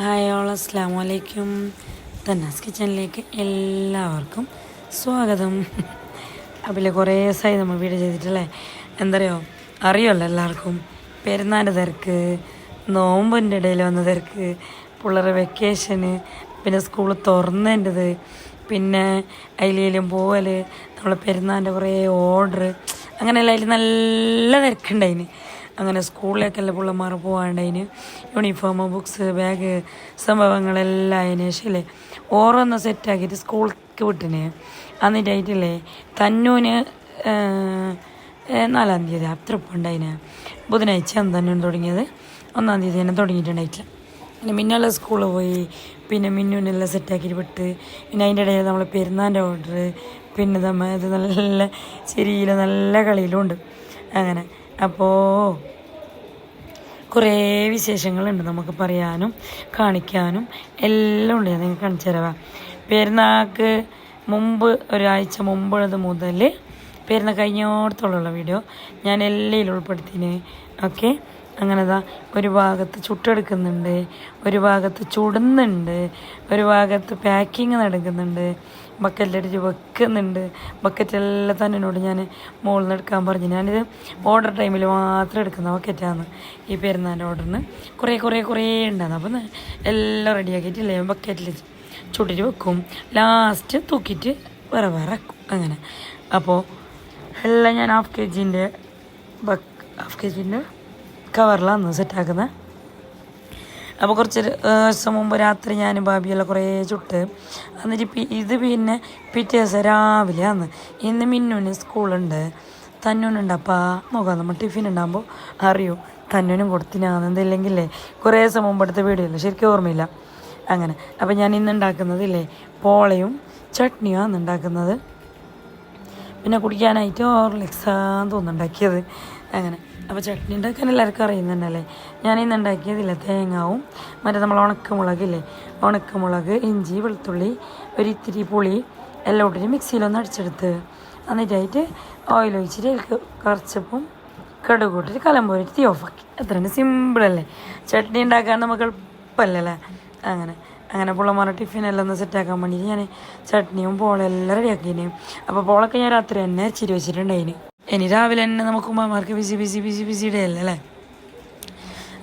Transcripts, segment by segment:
Hi all അസ്സാം വലൈക്കും തന്നാസ് കിച്ചണിലേക്ക് എല്ലാവർക്കും സ്വാഗതം. അപ്പോൾ കുറേ ദിവസമായി നമ്മൾ വീഡിയോ ചെയ്തിട്ടല്ലേ? എന്താ പറയുക അറിയുമല്ലോ എല്ലാവർക്കും. പെരുന്നാന്റെ തിരക്ക് നോമ്പിന്റെ ഇടയിൽ വന്ന തിരക്ക് പിള്ളേരെ വെക്കേഷന് പിന്നെ സ്കൂൾ തുറന്നതിന്റെത് പിന്നെ അതിലേലും പോവൽ നമ്മളെ പെരുന്നാന്റെ കുറേ ഓർഡർ അങ്ങനെയെല്ലാം അതിൽ നല്ല തിരക്കുണ്ടായിന്. അങ്ങനെ സ്കൂളിലേക്കെല്ലാം പിള്ളമാർ പോകാണ്ടതിന് യൂണിഫോം ബുക്സ് ബാഗ് സംഭവങ്ങളെല്ലാം അതിന് ശരിയല്ലേ ഓരോന്ന് സെറ്റാക്കിയിട്ട് സ്കൂൾക്ക് വിട്ടിന്. എന്നിട്ടായിട്ടില്ലേ തന്നൂന് നാലാം തീയതി അത്രപ്പം ഉണ്ടായിന് ബുധനാഴ്ച തന്നൂന് തുടങ്ങിയത്. ഒന്നാം തീയതി തന്നെ തുടങ്ങിയിട്ടുണ്ടായിട്ടില്ല. പിന്നെ മിന്നുള്ള സ്കൂളിൽ പോയി. പിന്നെ മിന്നുനെല്ലാം സെറ്റാക്കിയിട്ട് വിട്ട്. പിന്നെ അതിന്റെ ഇടയിൽ നമ്മൾ പെരുന്നാന്റെ ഓർഡർ പിന്നെ നമ്മൾ ഇത് നല്ല ശരിയിൽ നല്ല കളിയിലും ഉണ്ട്. അങ്ങനെ. അപ്പോൾ കുറേ വിശേഷങ്ങളുണ്ട് നമുക്ക് പറയാനും കാണിക്കാനും. എല്ലാം ഉണ്ട്. ഞാൻ നിങ്ങൾക്ക് കാണിച്ചു തരാം. പെരുന്നാൾക്ക് മുമ്പ് ഒരാഴ്ച മുമ്പുള്ളത് മുതൽ പെരുന്നാൾ കഴിഞ്ഞോടത്തോളമുള്ള വീഡിയോ ഞാൻ എല്ലാം ഉൾപ്പെടുത്തിന്. ഓക്കെ? അങ്ങനെതാ ഒരു ഭാഗത്ത് ചുട്ടെടുക്കുന്നുണ്ട് ഒരു ഭാഗത്ത് ചുടുന്നുണ്ട് ഒരു ഭാഗത്ത് പാക്കിങ് നടക്കുന്നുണ്ട്. ബക്കറ്റിലടിച്ച് വെക്കുന്നുണ്ട്. ബക്കറ്റെല്ലാം തന്നെ എന്നോട് ഞാൻ മുകളിൽ നിന്ന് എടുക്കാൻ പറഞ്ഞു. ഞാനിത് ഓർഡർ ടൈമിൽ മാത്രം എടുക്കുന്ന ബക്കറ്റാണ് ഈ പെരുന്നാന്റെ ഓർഡറിന് കുറേ കുറേ കുറേ ഉണ്ടായിരുന്നു അപ്പം എല്ലാം റെഡിയാക്കിയിട്ടില്ലേ ബക്കറ്റിൽ ചുട്ടിട്ട് വെക്കും. ലാസ്റ്റ് തൂക്കിയിട്ട് വേറെ വേറെ അങ്ങനെ. അപ്പോൾ എല്ലാം ഞാൻ ഹാഫ് കെ ജിന്റെ ബക്ക് ഹാഫ് കെ ജിന്റെ കവറിലാണ് സെറ്റാക്കുന്നത് അപ്പോൾ കുറച്ച് ദിവസം മുമ്പ് രാത്രി ഞാൻ ബാബിയെല്ലാം കുറേ ചുട്ട്. എന്നിട്ട് ഇത് പിന്നെ പിറ്റേ ദിവസം രാവിലെ ആണ് ഇന്ന് മിന്നുവിന് സ്കൂളുണ്ട്. തന്നൂനുണ്ട്. അപ്പോൾ നോക്കാം നമ്മൾ ടിഫിൻ ഉണ്ടാകുമ്പോൾ അറിയൂ തന്നൂനും കൊടുത്തിനാന്ന്. എന്തില്ലെങ്കിലേ കുറേ ദിവസം മുമ്പ് എടുത്ത വീഡിയോ ശരിക്കും ഓർമ്മയില്ല. അങ്ങനെ. അപ്പോൾ ഞാൻ ഇന്ന് ഉണ്ടാക്കുന്നതില്ലേ പോളയും ചട്നിയാണ് ഉണ്ടാക്കുന്നത്. പിന്നെ കുടിക്കാനായിട്ട് ഓർലിക്സാന്ന് തോന്നുന്നുണ്ടാക്കിയത്. അങ്ങനെ. അപ്പോൾ ചട്നി ഉണ്ടാക്കാൻ എല്ലാവർക്കും അറിയുന്നുണ്ടല്ലേ? ഞാൻ ഇന്ന് ഉണ്ടാക്കിയതില്ല? തേങ്ങാവും. മറ്റേ നമ്മൾ ഉണക്കമുളകില്ലേ? ഉണക്കമുളക് ഇഞ്ചി വെളുത്തുള്ളി ഒരു ഇത്തിരി പുളി എല്ലാം ഇട്ടിട്ട് മിക്സിയിലൊന്ന് അടിച്ചെടുത്ത്. എന്നിട്ടായിട്ട് ഓയിൽ ഒഴിച്ചിട്ട് അതിലേക്ക് കുറച്ചപ്പം കടുക് ഇട്ടിട്ട് കലമ്പോരിട്ട് തീ ഓഫാക്കി അത്രയാണ് സിമ്പിളല്ലേ ചട്നി ഉണ്ടാക്കാൻ നമുക്ക് എളുപ്പമല്ലല്ലേ അങ്ങനെ. അങ്ങനെ പുള്ളമാരുടെ ടിഫിനെല്ലാം ഒന്ന് സെറ്റാക്കാൻ വേണ്ടിയിട്ട് ഞാൻ ചട്നിയും പോളെല്ലാം റെഡിയാക്കിന് അപ്പോൾ പോളൊക്കെ ഞാൻ രാത്രി തന്നെ ചിരി വെച്ചിട്ടുണ്ടായിന്. ഇനി രാവിലെ തന്നെ നമുക്ക് ഉമ്മമാർക്ക് busy busy busy busy day അല്ലേ അല്ലേ?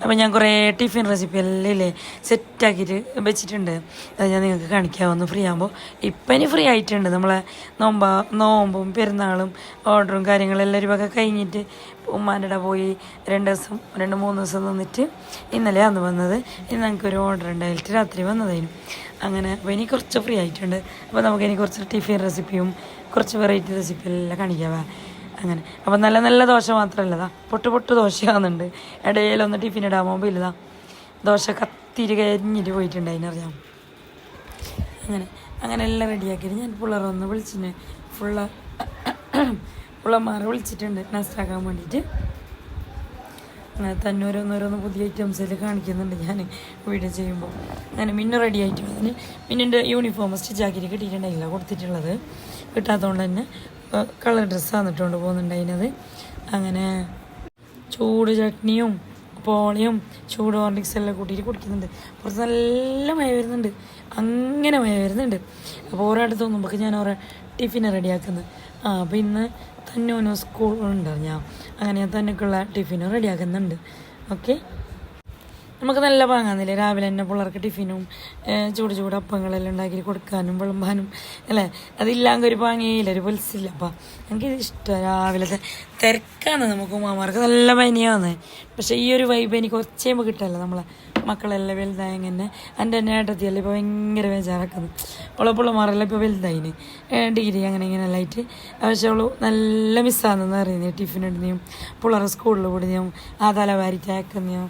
അപ്പോൾ ഞാൻ കുറേ ടിഫിൻ റെസിപ്പി എല്ലാം ഇല്ലേ സെറ്റാക്കിയിട്ട് വെച്ചിട്ടുണ്ട്. അത് ഞാൻ നിങ്ങൾക്ക് കാണിക്കാമെന്ന് ഫ്രീ ആകുമ്പോൾ ഇപ്പം ഇനി ഫ്രീ ആയിട്ടുണ്ട്. നമ്മളെ നോമ്പ നോമ്പും പെരുന്നാളും ഓർഡറും കാര്യങ്ങളെല്ലാം ഒരു വക കഴിഞ്ഞിട്ട് ഉമ്മാന്റെ പോയി രണ്ട് ദിവസം രണ്ട് മൂന്ന് ദിവസം നിന്നിട്ട് ഇന്നലെ അന്ന് വന്നത്. ഇനി ഇന്ന് ഞങ്ങൾക്കൊരു ഓർഡർ ഉണ്ടായിട്ട് രാത്രി വന്നതായിരുന്നു. അങ്ങനെ അപ്പോൾ ഇനി കുറച്ച് ഫ്രീ ആയിട്ടുണ്ട്. അപ്പോൾ നമുക്ക് ഇനി കുറച്ച് ടിഫിൻ റെസിപ്പിയും കുറച്ച് വെറൈറ്റി റെസിപ്പി എല്ലാം കാണിക്കാവേ. അങ്ങനെ. അപ്പം നല്ല നല്ല ദോശ മാത്രമല്ലതാ പൊട്ട് പൊട്ട് ദോശയാകുന്നുണ്ട് ഇടയിലൊന്ന് ടിഫിൻ ഇടാൻ പോകുമ്പോൾ ഇല്ലതാ ദോശ കത്തിരി കരിഞ്ഞിട്ട് പോയിട്ടുണ്ട് അതിനറിയാം അങ്ങനെ അങ്ങനെ എല്ലാം റെഡിയാക്കിയിട്ട് ഞാൻ പിള്ളേരെ ഒന്ന് വിളിച്ചിന്. ഫുള്ള പിള്ളമാരെ വിളിച്ചിട്ടുണ്ട് നസ്റ്റാക്കാൻ വേണ്ടിയിട്ട്. അങ്ങനെ തന്നെ ഓരോന്നോരോന്ന് പുതിയ ഐറ്റംസിൽ കാണിക്കുന്നുണ്ട് ഞാൻ വീഡിയോ ചെയ്യുമ്പോൾ അങ്ങനെ മിന്നു റെഡി ആയിട്ട് അതിന് മിന്നിന്റെ യൂണിഫോം സ്റ്റിച്ച് ആക്കിയിട്ട് കിട്ടിയിട്ടുണ്ടായില്ല കൊടുത്തിട്ടുള്ളത്. കിട്ടാത്തതുകൊണ്ട് തന്നെ കളർ ഡ്രസ്സ് പോകുന്നുണ്ട് അതിനത് അങ്ങനെ ചൂട് ചട്നിയും പോളിയും ചൂട് ഹോർലിക്സ് എല്ലാം കൂട്ടിയിട്ട് കുടിക്കുന്നുണ്ട്. പുറത്ത് നല്ല മഴ വരുന്നുണ്ട്. അങ്ങനെ മഴ വരുന്നുണ്ട്. അപ്പോൾ ഓരോടത്ത് തോന്നുമ്പോൾ ഞാൻ ഓരോ ടിഫിന് റെഡിയാക്കുന്നത് ആ അപ്പോൾ ഇന്ന് തന്നെ സ്കൂൾ സ്കൂളുണ്ടാവും ഞാൻ അങ്ങനെ ടിഫിന് ടിഫിനും റെഡിയാക്കുന്നുണ്ട്. ഓക്കെ? നമുക്ക് നല്ല പാങ്ങാന്നില്ലേ രാവിലെ തന്നെ പിള്ളേർക്ക് ടിഫിനും ചൂട് ചൂട് അപ്പങ്ങളെല്ലാം ഉണ്ടാക്കി കൊടുക്കാനും വിളമ്പാനും അല്ലേ? അതില്ലാങ്ക ഒരു പാങ്ങയില്ല ഒരു പൊലിസില്ല അപ്പം എനിക്കിത് ഇഷ്ടമാണ് രാവിലത്തെ തിരക്കാണ് നമുക്ക് ഉമ്മമാർക്ക് നല്ല പനിയാണ്. പക്ഷേ ഈ ഒരു വൈബ് എനിക്ക് ഒച്ചയുമ്പോൾ കിട്ടല്ലോ നമ്മളെ മക്കളെല്ലാം വലുതായി അങ്ങനെ എന്റെ തന്നെ ഏട്ടത്തിയല്ലേ ഇപ്പോൾ ഭയങ്കര ബേജാറാക്കുന്നത് അവളെ പിള്ളമാരെല്ലാം ഇപ്പോൾ വലുതായിന്. ഡിഗ്രി അങ്ങനെ ഇങ്ങനെ ആയിട്ട്. പക്ഷേ അവൾ നല്ല മിസ്സാണെന്ന് അറിയുന്നത് ടിഫിൻ ഇടുന്നതും പിള്ളേരെ സ്കൂളിൽ വിടുന്നതും ആ തലവാരി വാരിറ്റ് ആക്കുന്നതും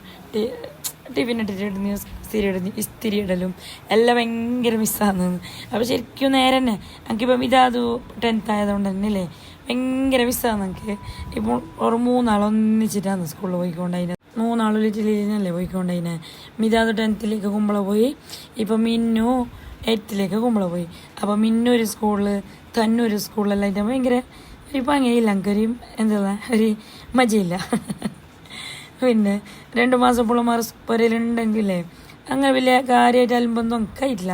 ടിഫിൻ ഇട്ടിട്ട് ന്യൂസ് സ്ഥിരം ഇടുന്നു ഇസ്തിരി ഇടലും എല്ലാം ഭയങ്കര മിസ്സാന്ന് അപ്പോൾ ശരിക്കും നേരെ തന്നെ എനിക്കിപ്പം ഇതാത് ടെൻത്ത് ആയതുകൊണ്ട് തന്നെ അല്ലേ? ഭയങ്കര മിസ്സാണ് എനിക്ക് ഇപ്പോൾ ഒരു മൂന്നാൾ ഒന്നിച്ചിട്ടാണ് സ്കൂളിൽ പോയിക്കൊണ്ടതിന് മൂന്നാളും ലിറ്റിലല്ലേ പോയിക്കൊണ്ടതിന് മിതാത് ടെൻത്തിലേക്ക് കുമ്പള പോയി. ഇപ്പം മിന്നു എയ്ത്തിലേക്ക് കുമ്പള പോയി. അപ്പോൾ മിന്നു ഒരു സ്കൂളിൽ തന്നൊരു സ്കൂളിലെല്ലാം ഭയങ്കര ഒരു ഭംഗിയില്ല എനിക്കൊരു എന്താ ഒരു മജയില്ല. പിന്നെ രണ്ട് മാസം പിള്ളമാർ പുരയിലുണ്ടെങ്കിലേ അങ്ങനെ വലിയ കാര്യമായിട്ട് അലമ്പൊന്നും ഒക്കെ ഇല്ല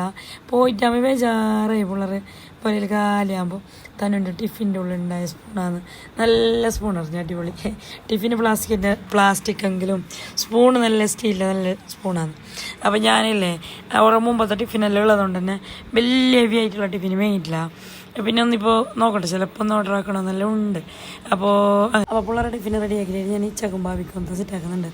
പോയിട്ടാകുമ്പോൾ ബേജാറായി പിള്ളേർ പുരയിൽ കാലിയാകുമ്പോൾ തന്നുണ്ട് ടിഫിന്റെ ഉള്ളിൽ ഉണ്ടായ സ്പൂണാണ് നല്ല സ്പൂൺ അറിഞ്ഞ അടിപൊളി. ടിഫിന് പ്ലാസ്റ്റിക്കിന്റെ പ്ലാസ്റ്റിക് എങ്കിലും സ്പൂൺ നല്ല സ്റ്റീലിന്റെ നല്ല സ്പൂണാണ് അപ്പോൾ ഞാനില്ലേ അവരുടെ മുമ്പത്തെ ടിഫിനെല്ലാം ഉള്ളതുകൊണ്ട് തന്നെ വലിയ ഹെവി ആയിട്ടുള്ള ടിഫിന് വാങ്ങിയിട്ടില്ല പിന്നെ ഒന്നിപ്പോൾ നോക്കട്ടെ ചിലപ്പോൾ ഒന്ന് ഓർഡർ ആക്കണമെന്നെല്ലാം ഉണ്ട്. അപ്പോൾ അപ്പോൾ പിള്ളേരുടെ ടിഫിന് റെഡി ആക്കി ഞാൻ ഇച്ചക്കും ബാബിക്കും സെറ്റ് ആക്കുന്നുണ്ട്.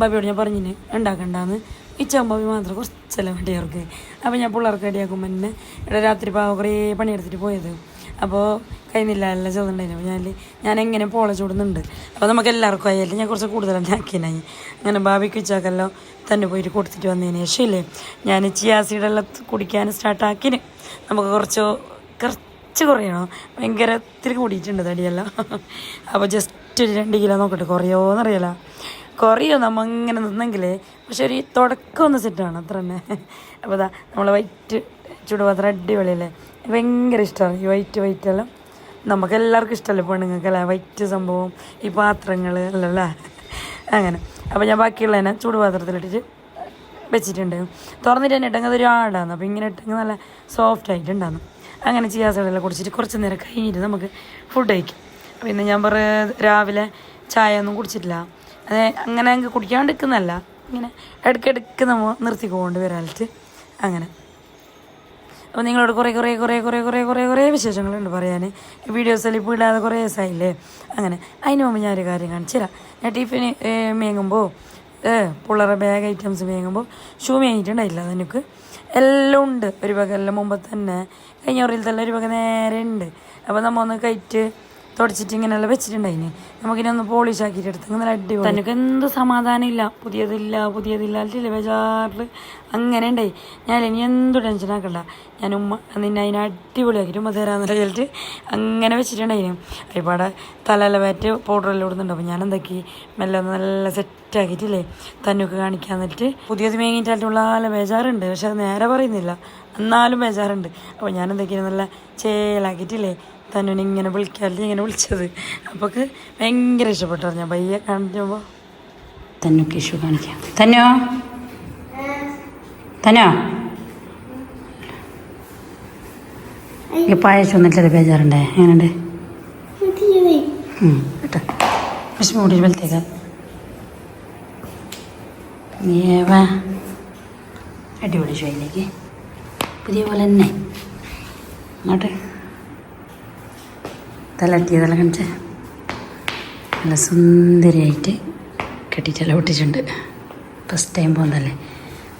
ബാബിയോട് ഞാൻ പറഞ്ഞിന് ഉണ്ടാക്കണ്ടാന്ന്. ഇച്ചക്കും ബാബി മാത്രം കുറച്ചെല്ലാം വേണ്ടി അവർക്ക്? അപ്പോൾ ഞാൻ പിള്ളേർക്ക് റെഡിയാക്കുമ്പോൾ തന്നെ ഇവിടെ രാത്രി പാവ കുറേ പണിയെടുത്തിട്ട് പോയത്. അപ്പോൾ കഴിഞ്ഞില്ല എല്ലാം ചെറുതുണ്ടായിരുന്നു അപ്പോൾ ഞാൻ ഞാൻ എങ്ങനെ പോളെ ചൂടുന്നുണ്ട്? അപ്പോൾ നമുക്ക് എല്ലാവർക്കും ആയാലും ഞാൻ കുറച്ച് കൂടുതൽ ആക്കിനായി അങ്ങനെ ബാബിക്ക് ഉച്ചാക്കെല്ലാം തന്നെ പോയിട്ട് കൊടുത്തിട്ട് വന്നതിന് ശേഷം ഇല്ലേ? ഞാൻ എല്ലാം കുടിക്കാൻ സ്റ്റാർട്ടാക്കിന് നമുക്ക് കുറച്ച് കുറച്ച് കുറയണോ ഭയങ്കര ഇത്തിരി കൂടിയിട്ടുണ്ട് തടിയെല്ലാം. അപ്പോൾ ജസ്റ്റ് ഒരു രണ്ട് കിലോ നോക്കട്ടെ. കുറയോന്നറിയില്ല കുറയോ നമ്മൾ ഇങ്ങനെ നിന്നെങ്കിലേ. പക്ഷെ ഒരു തുടക്കം ഒന്ന് സെറ്റാണ് അത്ര തന്നെ. അപ്പോൾ അതാ നമ്മൾ വൈറ്റ് ചുടുപാത്രം അടിപൊളിയല്ലേ? ഭയങ്കര ഇഷ്ടമാണ് ഈ വൈറ്റ് വൈറ്റ് എല്ലാം. നമുക്ക് എല്ലാവർക്കും ഇഷ്ടമല്ലേ പെണ്ണുങ്ങൾക്കല്ലേ വൈറ്റ് സംഭവം ഈ പാത്രങ്ങൾ അല്ലല്ല? അങ്ങനെ. അപ്പോൾ ഞാൻ ബാക്കിയുള്ളതിനെ ചൂടുപാത്രത്തിലിട്ടിട്ട് വെച്ചിട്ടുണ്ട്. തുറന്നിട്ട് തന്നെ ഇട്ടെങ്കിൽ അതൊരു ആടാണ് അപ്പോൾ ഇങ്ങനെ ഇട്ടെങ്കിൽ നല്ല സോഫ്റ്റ് ആയിട്ടുണ്ടാകുന്നു അങ്ങനെ ചിയാസകളെല്ലാം കുടിച്ചിട്ട് കുറച്ച് നേരം കഴിഞ്ഞിട്ട് നമുക്ക് ഫുഡ് കഴിക്കും. അപ്പോൾ ഇന്ന് ഞാൻ പറ രാവിലെ ചായ ഒന്നും കുടിച്ചിട്ടില്ല. അത് അങ്ങനെ അങ്ങ് കുടിക്കാണ്ടിരിക്കുന്നല്ല ഇങ്ങനെ ഇടയ്ക്കിടയ്ക്ക് നമ്മൾ നിർത്തിക്കൊണ്ട് വരാനിട്ട് അങ്ങനെ. അപ്പോൾ നിങ്ങളോട് കുറേ കുറേ കുറേ കുറേ കുറേ കുറേ കുറേ വിശേഷങ്ങളുണ്ട് പറയാൻ വീഡിയോസിൽ ഇപ്പോൾ ഇടാതെ കുറേ ദിവസമായില്ലേ അങ്ങനെ. അതിന് മുമ്പ് ഞാനൊരു കാര്യം കാണിച്ചു തരാം. ഞാൻ ടിഫിന് മേങ്ങുമ്പോൾ പിള്ളേരുടെ ബാഗ് ഐറ്റംസ് മേങ്ങുമ്പോൾ ഷൂ മേങ്ങിയിട്ടുണ്ടായില്ല അതെനിക്ക് എല്ലാം ഉണ്ട് ഒരു പകലിന് മുമ്പ് തന്നെ. കഴിഞ്ഞ തന്നെ ഒരു പകൽ നേരെ ഉണ്ട് അപ്പോൾ നമ്മൾ ഒന്ന് കയറ്റ്. തുടച്ചിട്ട് ഇങ്ങനെയല്ല വെച്ചിട്ടുണ്ടായിന്. നമുക്കിനെ ഒന്ന് പോളിഷ് ആക്കിയിട്ട് എടുത്ത് നല്ല അടിപൊളി. തനിക്ക് എന്ത് സമാധാനം ഇല്ല പുതിയതില്ല പുതിയതില്ല അല്ലേ ബേജാറിൽ അങ്ങനെ ഉണ്ടായി. ഞാൻ ഇനി എന്ത് ടെൻഷൻ ആക്കണ്ട. ഞാൻ ഉമ്മ നിന്നെ അതിനെ അടിപൊളിയാക്കിയിട്ട് ഉമ്മ തരാമെന്ന് വിചാരിച്ചിട്ട് അങ്ങനെ വെച്ചിട്ടുണ്ടായിന്. ഇപ്പാടെ തലയില വേറ്റ് പൗഡറെല്ലാം ഇടുന്നുണ്ട്. അപ്പോൾ ഞാൻ എന്താക്കി? മെല്ലെ ഒന്ന് നല്ല സെറ്റാക്കിയിട്ടില്ലേ തന്നൊക്കെ കാണിക്കാൻ എന്നിട്ട് പുതിയത് മേങ്ങിയിട്ടായിട്ടുള്ള ആല ബേജാറുണ്ട്. പക്ഷെ അത് നേരെ പറയുന്നില്ല. എന്നാലും ബേജാറുണ്ട്. അപ്പോൾ ഞാൻ എന്താക്കി? നല്ല ചേലാക്കിയിട്ടില്ലേ? തന്നുവിനെ ഇങ്ങനെ വിളിക്കാല്ലേ ഇങ്ങനെ വിളിച്ചത്. അപ്പോൾ ഭയങ്കര ഇഷ്ടപ്പെട്ടു? ഞാൻ പയ്യെ കാണിക്കുമ്പോൾ തന്നുക്ക് ഇഷ്യൂ കാണിക്കാം. തന്നോ? തന്നോ? ഈ പായസം ഒന്നിട്ടത് ബേജാറുണ്ടേ? എങ്ങനെയുണ്ട്? കേട്ടോ വിഷമം കൂടി അടിപൊളി ഷോയിലേക്ക്. പുതിയ പോലെ തന്നെ. അങ്ങോട്ട് തലട്ടിയതെല്ലാം കണ്ടേ നല്ല സുന്ദരിയായിട്ട് ചില ഒട്ടിച്ചിട്ടുണ്ട് ഫസ്റ്റ് ടൈം പോകുന്നതല്ലേ?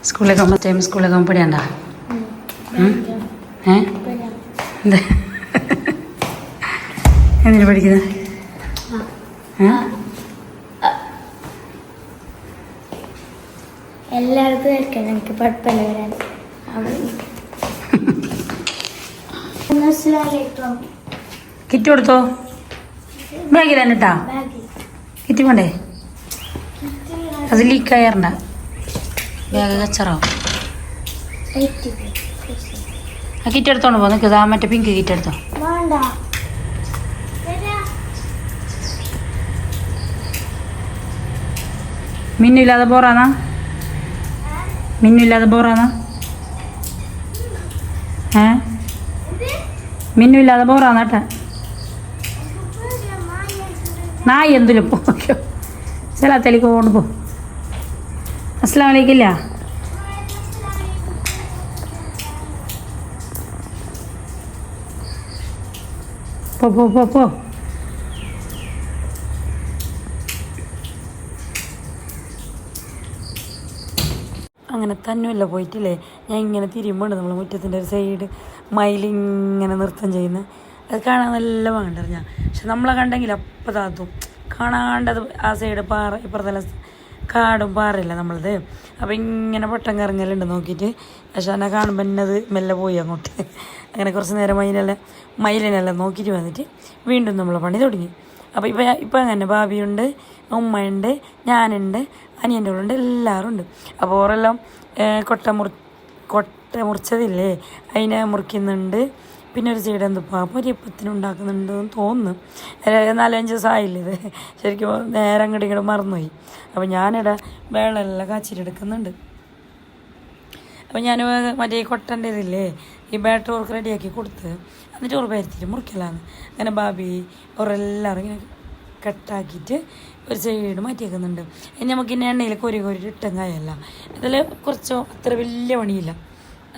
സ്കൂളിലേക്ക് പോകുമ്പോൾ ടൈം സ്കൂളിലേക്ക് പോകുമ്പോൾ പഠിയണ്ട ഏ? എന്താ? എന്തിനു പഠിക്കുന്നത് എല്ലായിടത്തും എല്ലാവർക്കും എനിക്ക് പഠിപ്പല്ല വരാൻ. കിറ്റ് കൊടുത്തോ? തന്നെ ഇട്ടാ? കിറ്റ് വേണ്ടേ? അത് ലീക്കായറണ്ട ബാഗ് കച്ചറാവും ആ കിറ്റ് എടുത്തോണ്ട് പോ നിൽക്കുക മറ്റേ പിങ്ക് കിറ്റ് എടുത്തോ. മിന്നില്ലാതെ ബോറാന്നാ മിന്നില്ലാതെ ബോറാന്നാ ഏ? മിന്നില്ലാതെ ബോറാന്നാട്ടെ നായി എന്തിലും പോക്കോ സ്ഥലത്തേക്ക് കൊണ്ട് പോ. അസ്ലാം വലൈക്കില്ല പോ പോ പോ പോ. അങ്ങനെ തന്നെയല്ല പോയിട്ടില്ലേ? ഞാൻ ഇങ്ങനെ തിരിയുമ്പോണ്ട് നമ്മൾ മുറ്റത്തിന്റെ ഒരു സൈഡ് മയിലിങ്ങനെ നൃത്തം ചെയ്യുന്നത് അത് കാണാൻ നല്ല വേണ്ട ഞാൻ പക്ഷെ നമ്മളെ കണ്ടെങ്കിൽ അപ്പം താത്തും. കാണാണ്ടത് ആ സൈഡ് പാറ ഇപ്പുറത്തെ കാടും പാറയില്ല നമ്മളത്? അപ്പം ഇങ്ങനെ പൊട്ടം കറങ്ങലുണ്ട് നോക്കിയിട്ട്. പക്ഷെ എന്നെ കാണുമ്പോൾ എന്നത് മെല്ലെ പോയി അങ്ങോട്ട്. അങ്ങനെ കുറച്ച് നേരം മയിലെല്ലാം മയിലിനെല്ലാം നോക്കിയിട്ട് വന്നിട്ട് വീണ്ടും നമ്മൾ പണി തുടങ്ങി. അപ്പോൾ ഇപ്പം ഇപ്പം അങ്ങനെ ഭാവിയുണ്ട് ഉമ്മയുണ്ട് ഞാനുണ്ട് അനിയന്റെ ഉണ്ട് എല്ലാവരും ഉണ്ട് അപ്പോൾ ഓരെല്ലാം കൊട്ട മുറി കൊട്ട മുറിച്ചതില്ലേ അതിനെ മുറിക്കുന്നുണ്ട്. പിന്നെ ഒരു സൈഡ് പൊരിയപ്പത്തിന് ഉണ്ടാക്കുന്നുണ്ടെന്ന് തോന്നുന്നു. നാലഞ്ച് ദിവസമായില്ലേ ഇത്. ശരിക്കും നേരെ അങ്ങോട്ട് ഇങ്ങോട്ട് മറന്നുപോയി. അപ്പോൾ ഞാനിവിടെ വെള്ളമെല്ലാം കാച്ചിട്ടെടുക്കുന്നുണ്ട്. അപ്പോൾ ഞാൻ മറ്റേ കൊട്ടന്റെ ഇതില്ലേ ഈ ബാറ്റർ ഓർക്ക് റെഡിയാക്കി കൊടുത്ത് എന്നിട്ട് ഓർ പരത്തിയിട്ട് മുറിക്കലാണ്. അങ്ങനെ ബാബി ഓരെല്ലാവരും ഇങ്ങനെ കട്ടാക്കിയിട്ട് ഒരു സൈഡ് മാറ്റിയേക്കുന്നുണ്ട്. ഇനി നമുക്ക് ഇനി എണ്ണയിൽ കൊരി കോരി ഇട്ടങ്ങായല്ല ഇതിൽ കുറച്ചോ അത്ര വലിയ പണിയില്ല.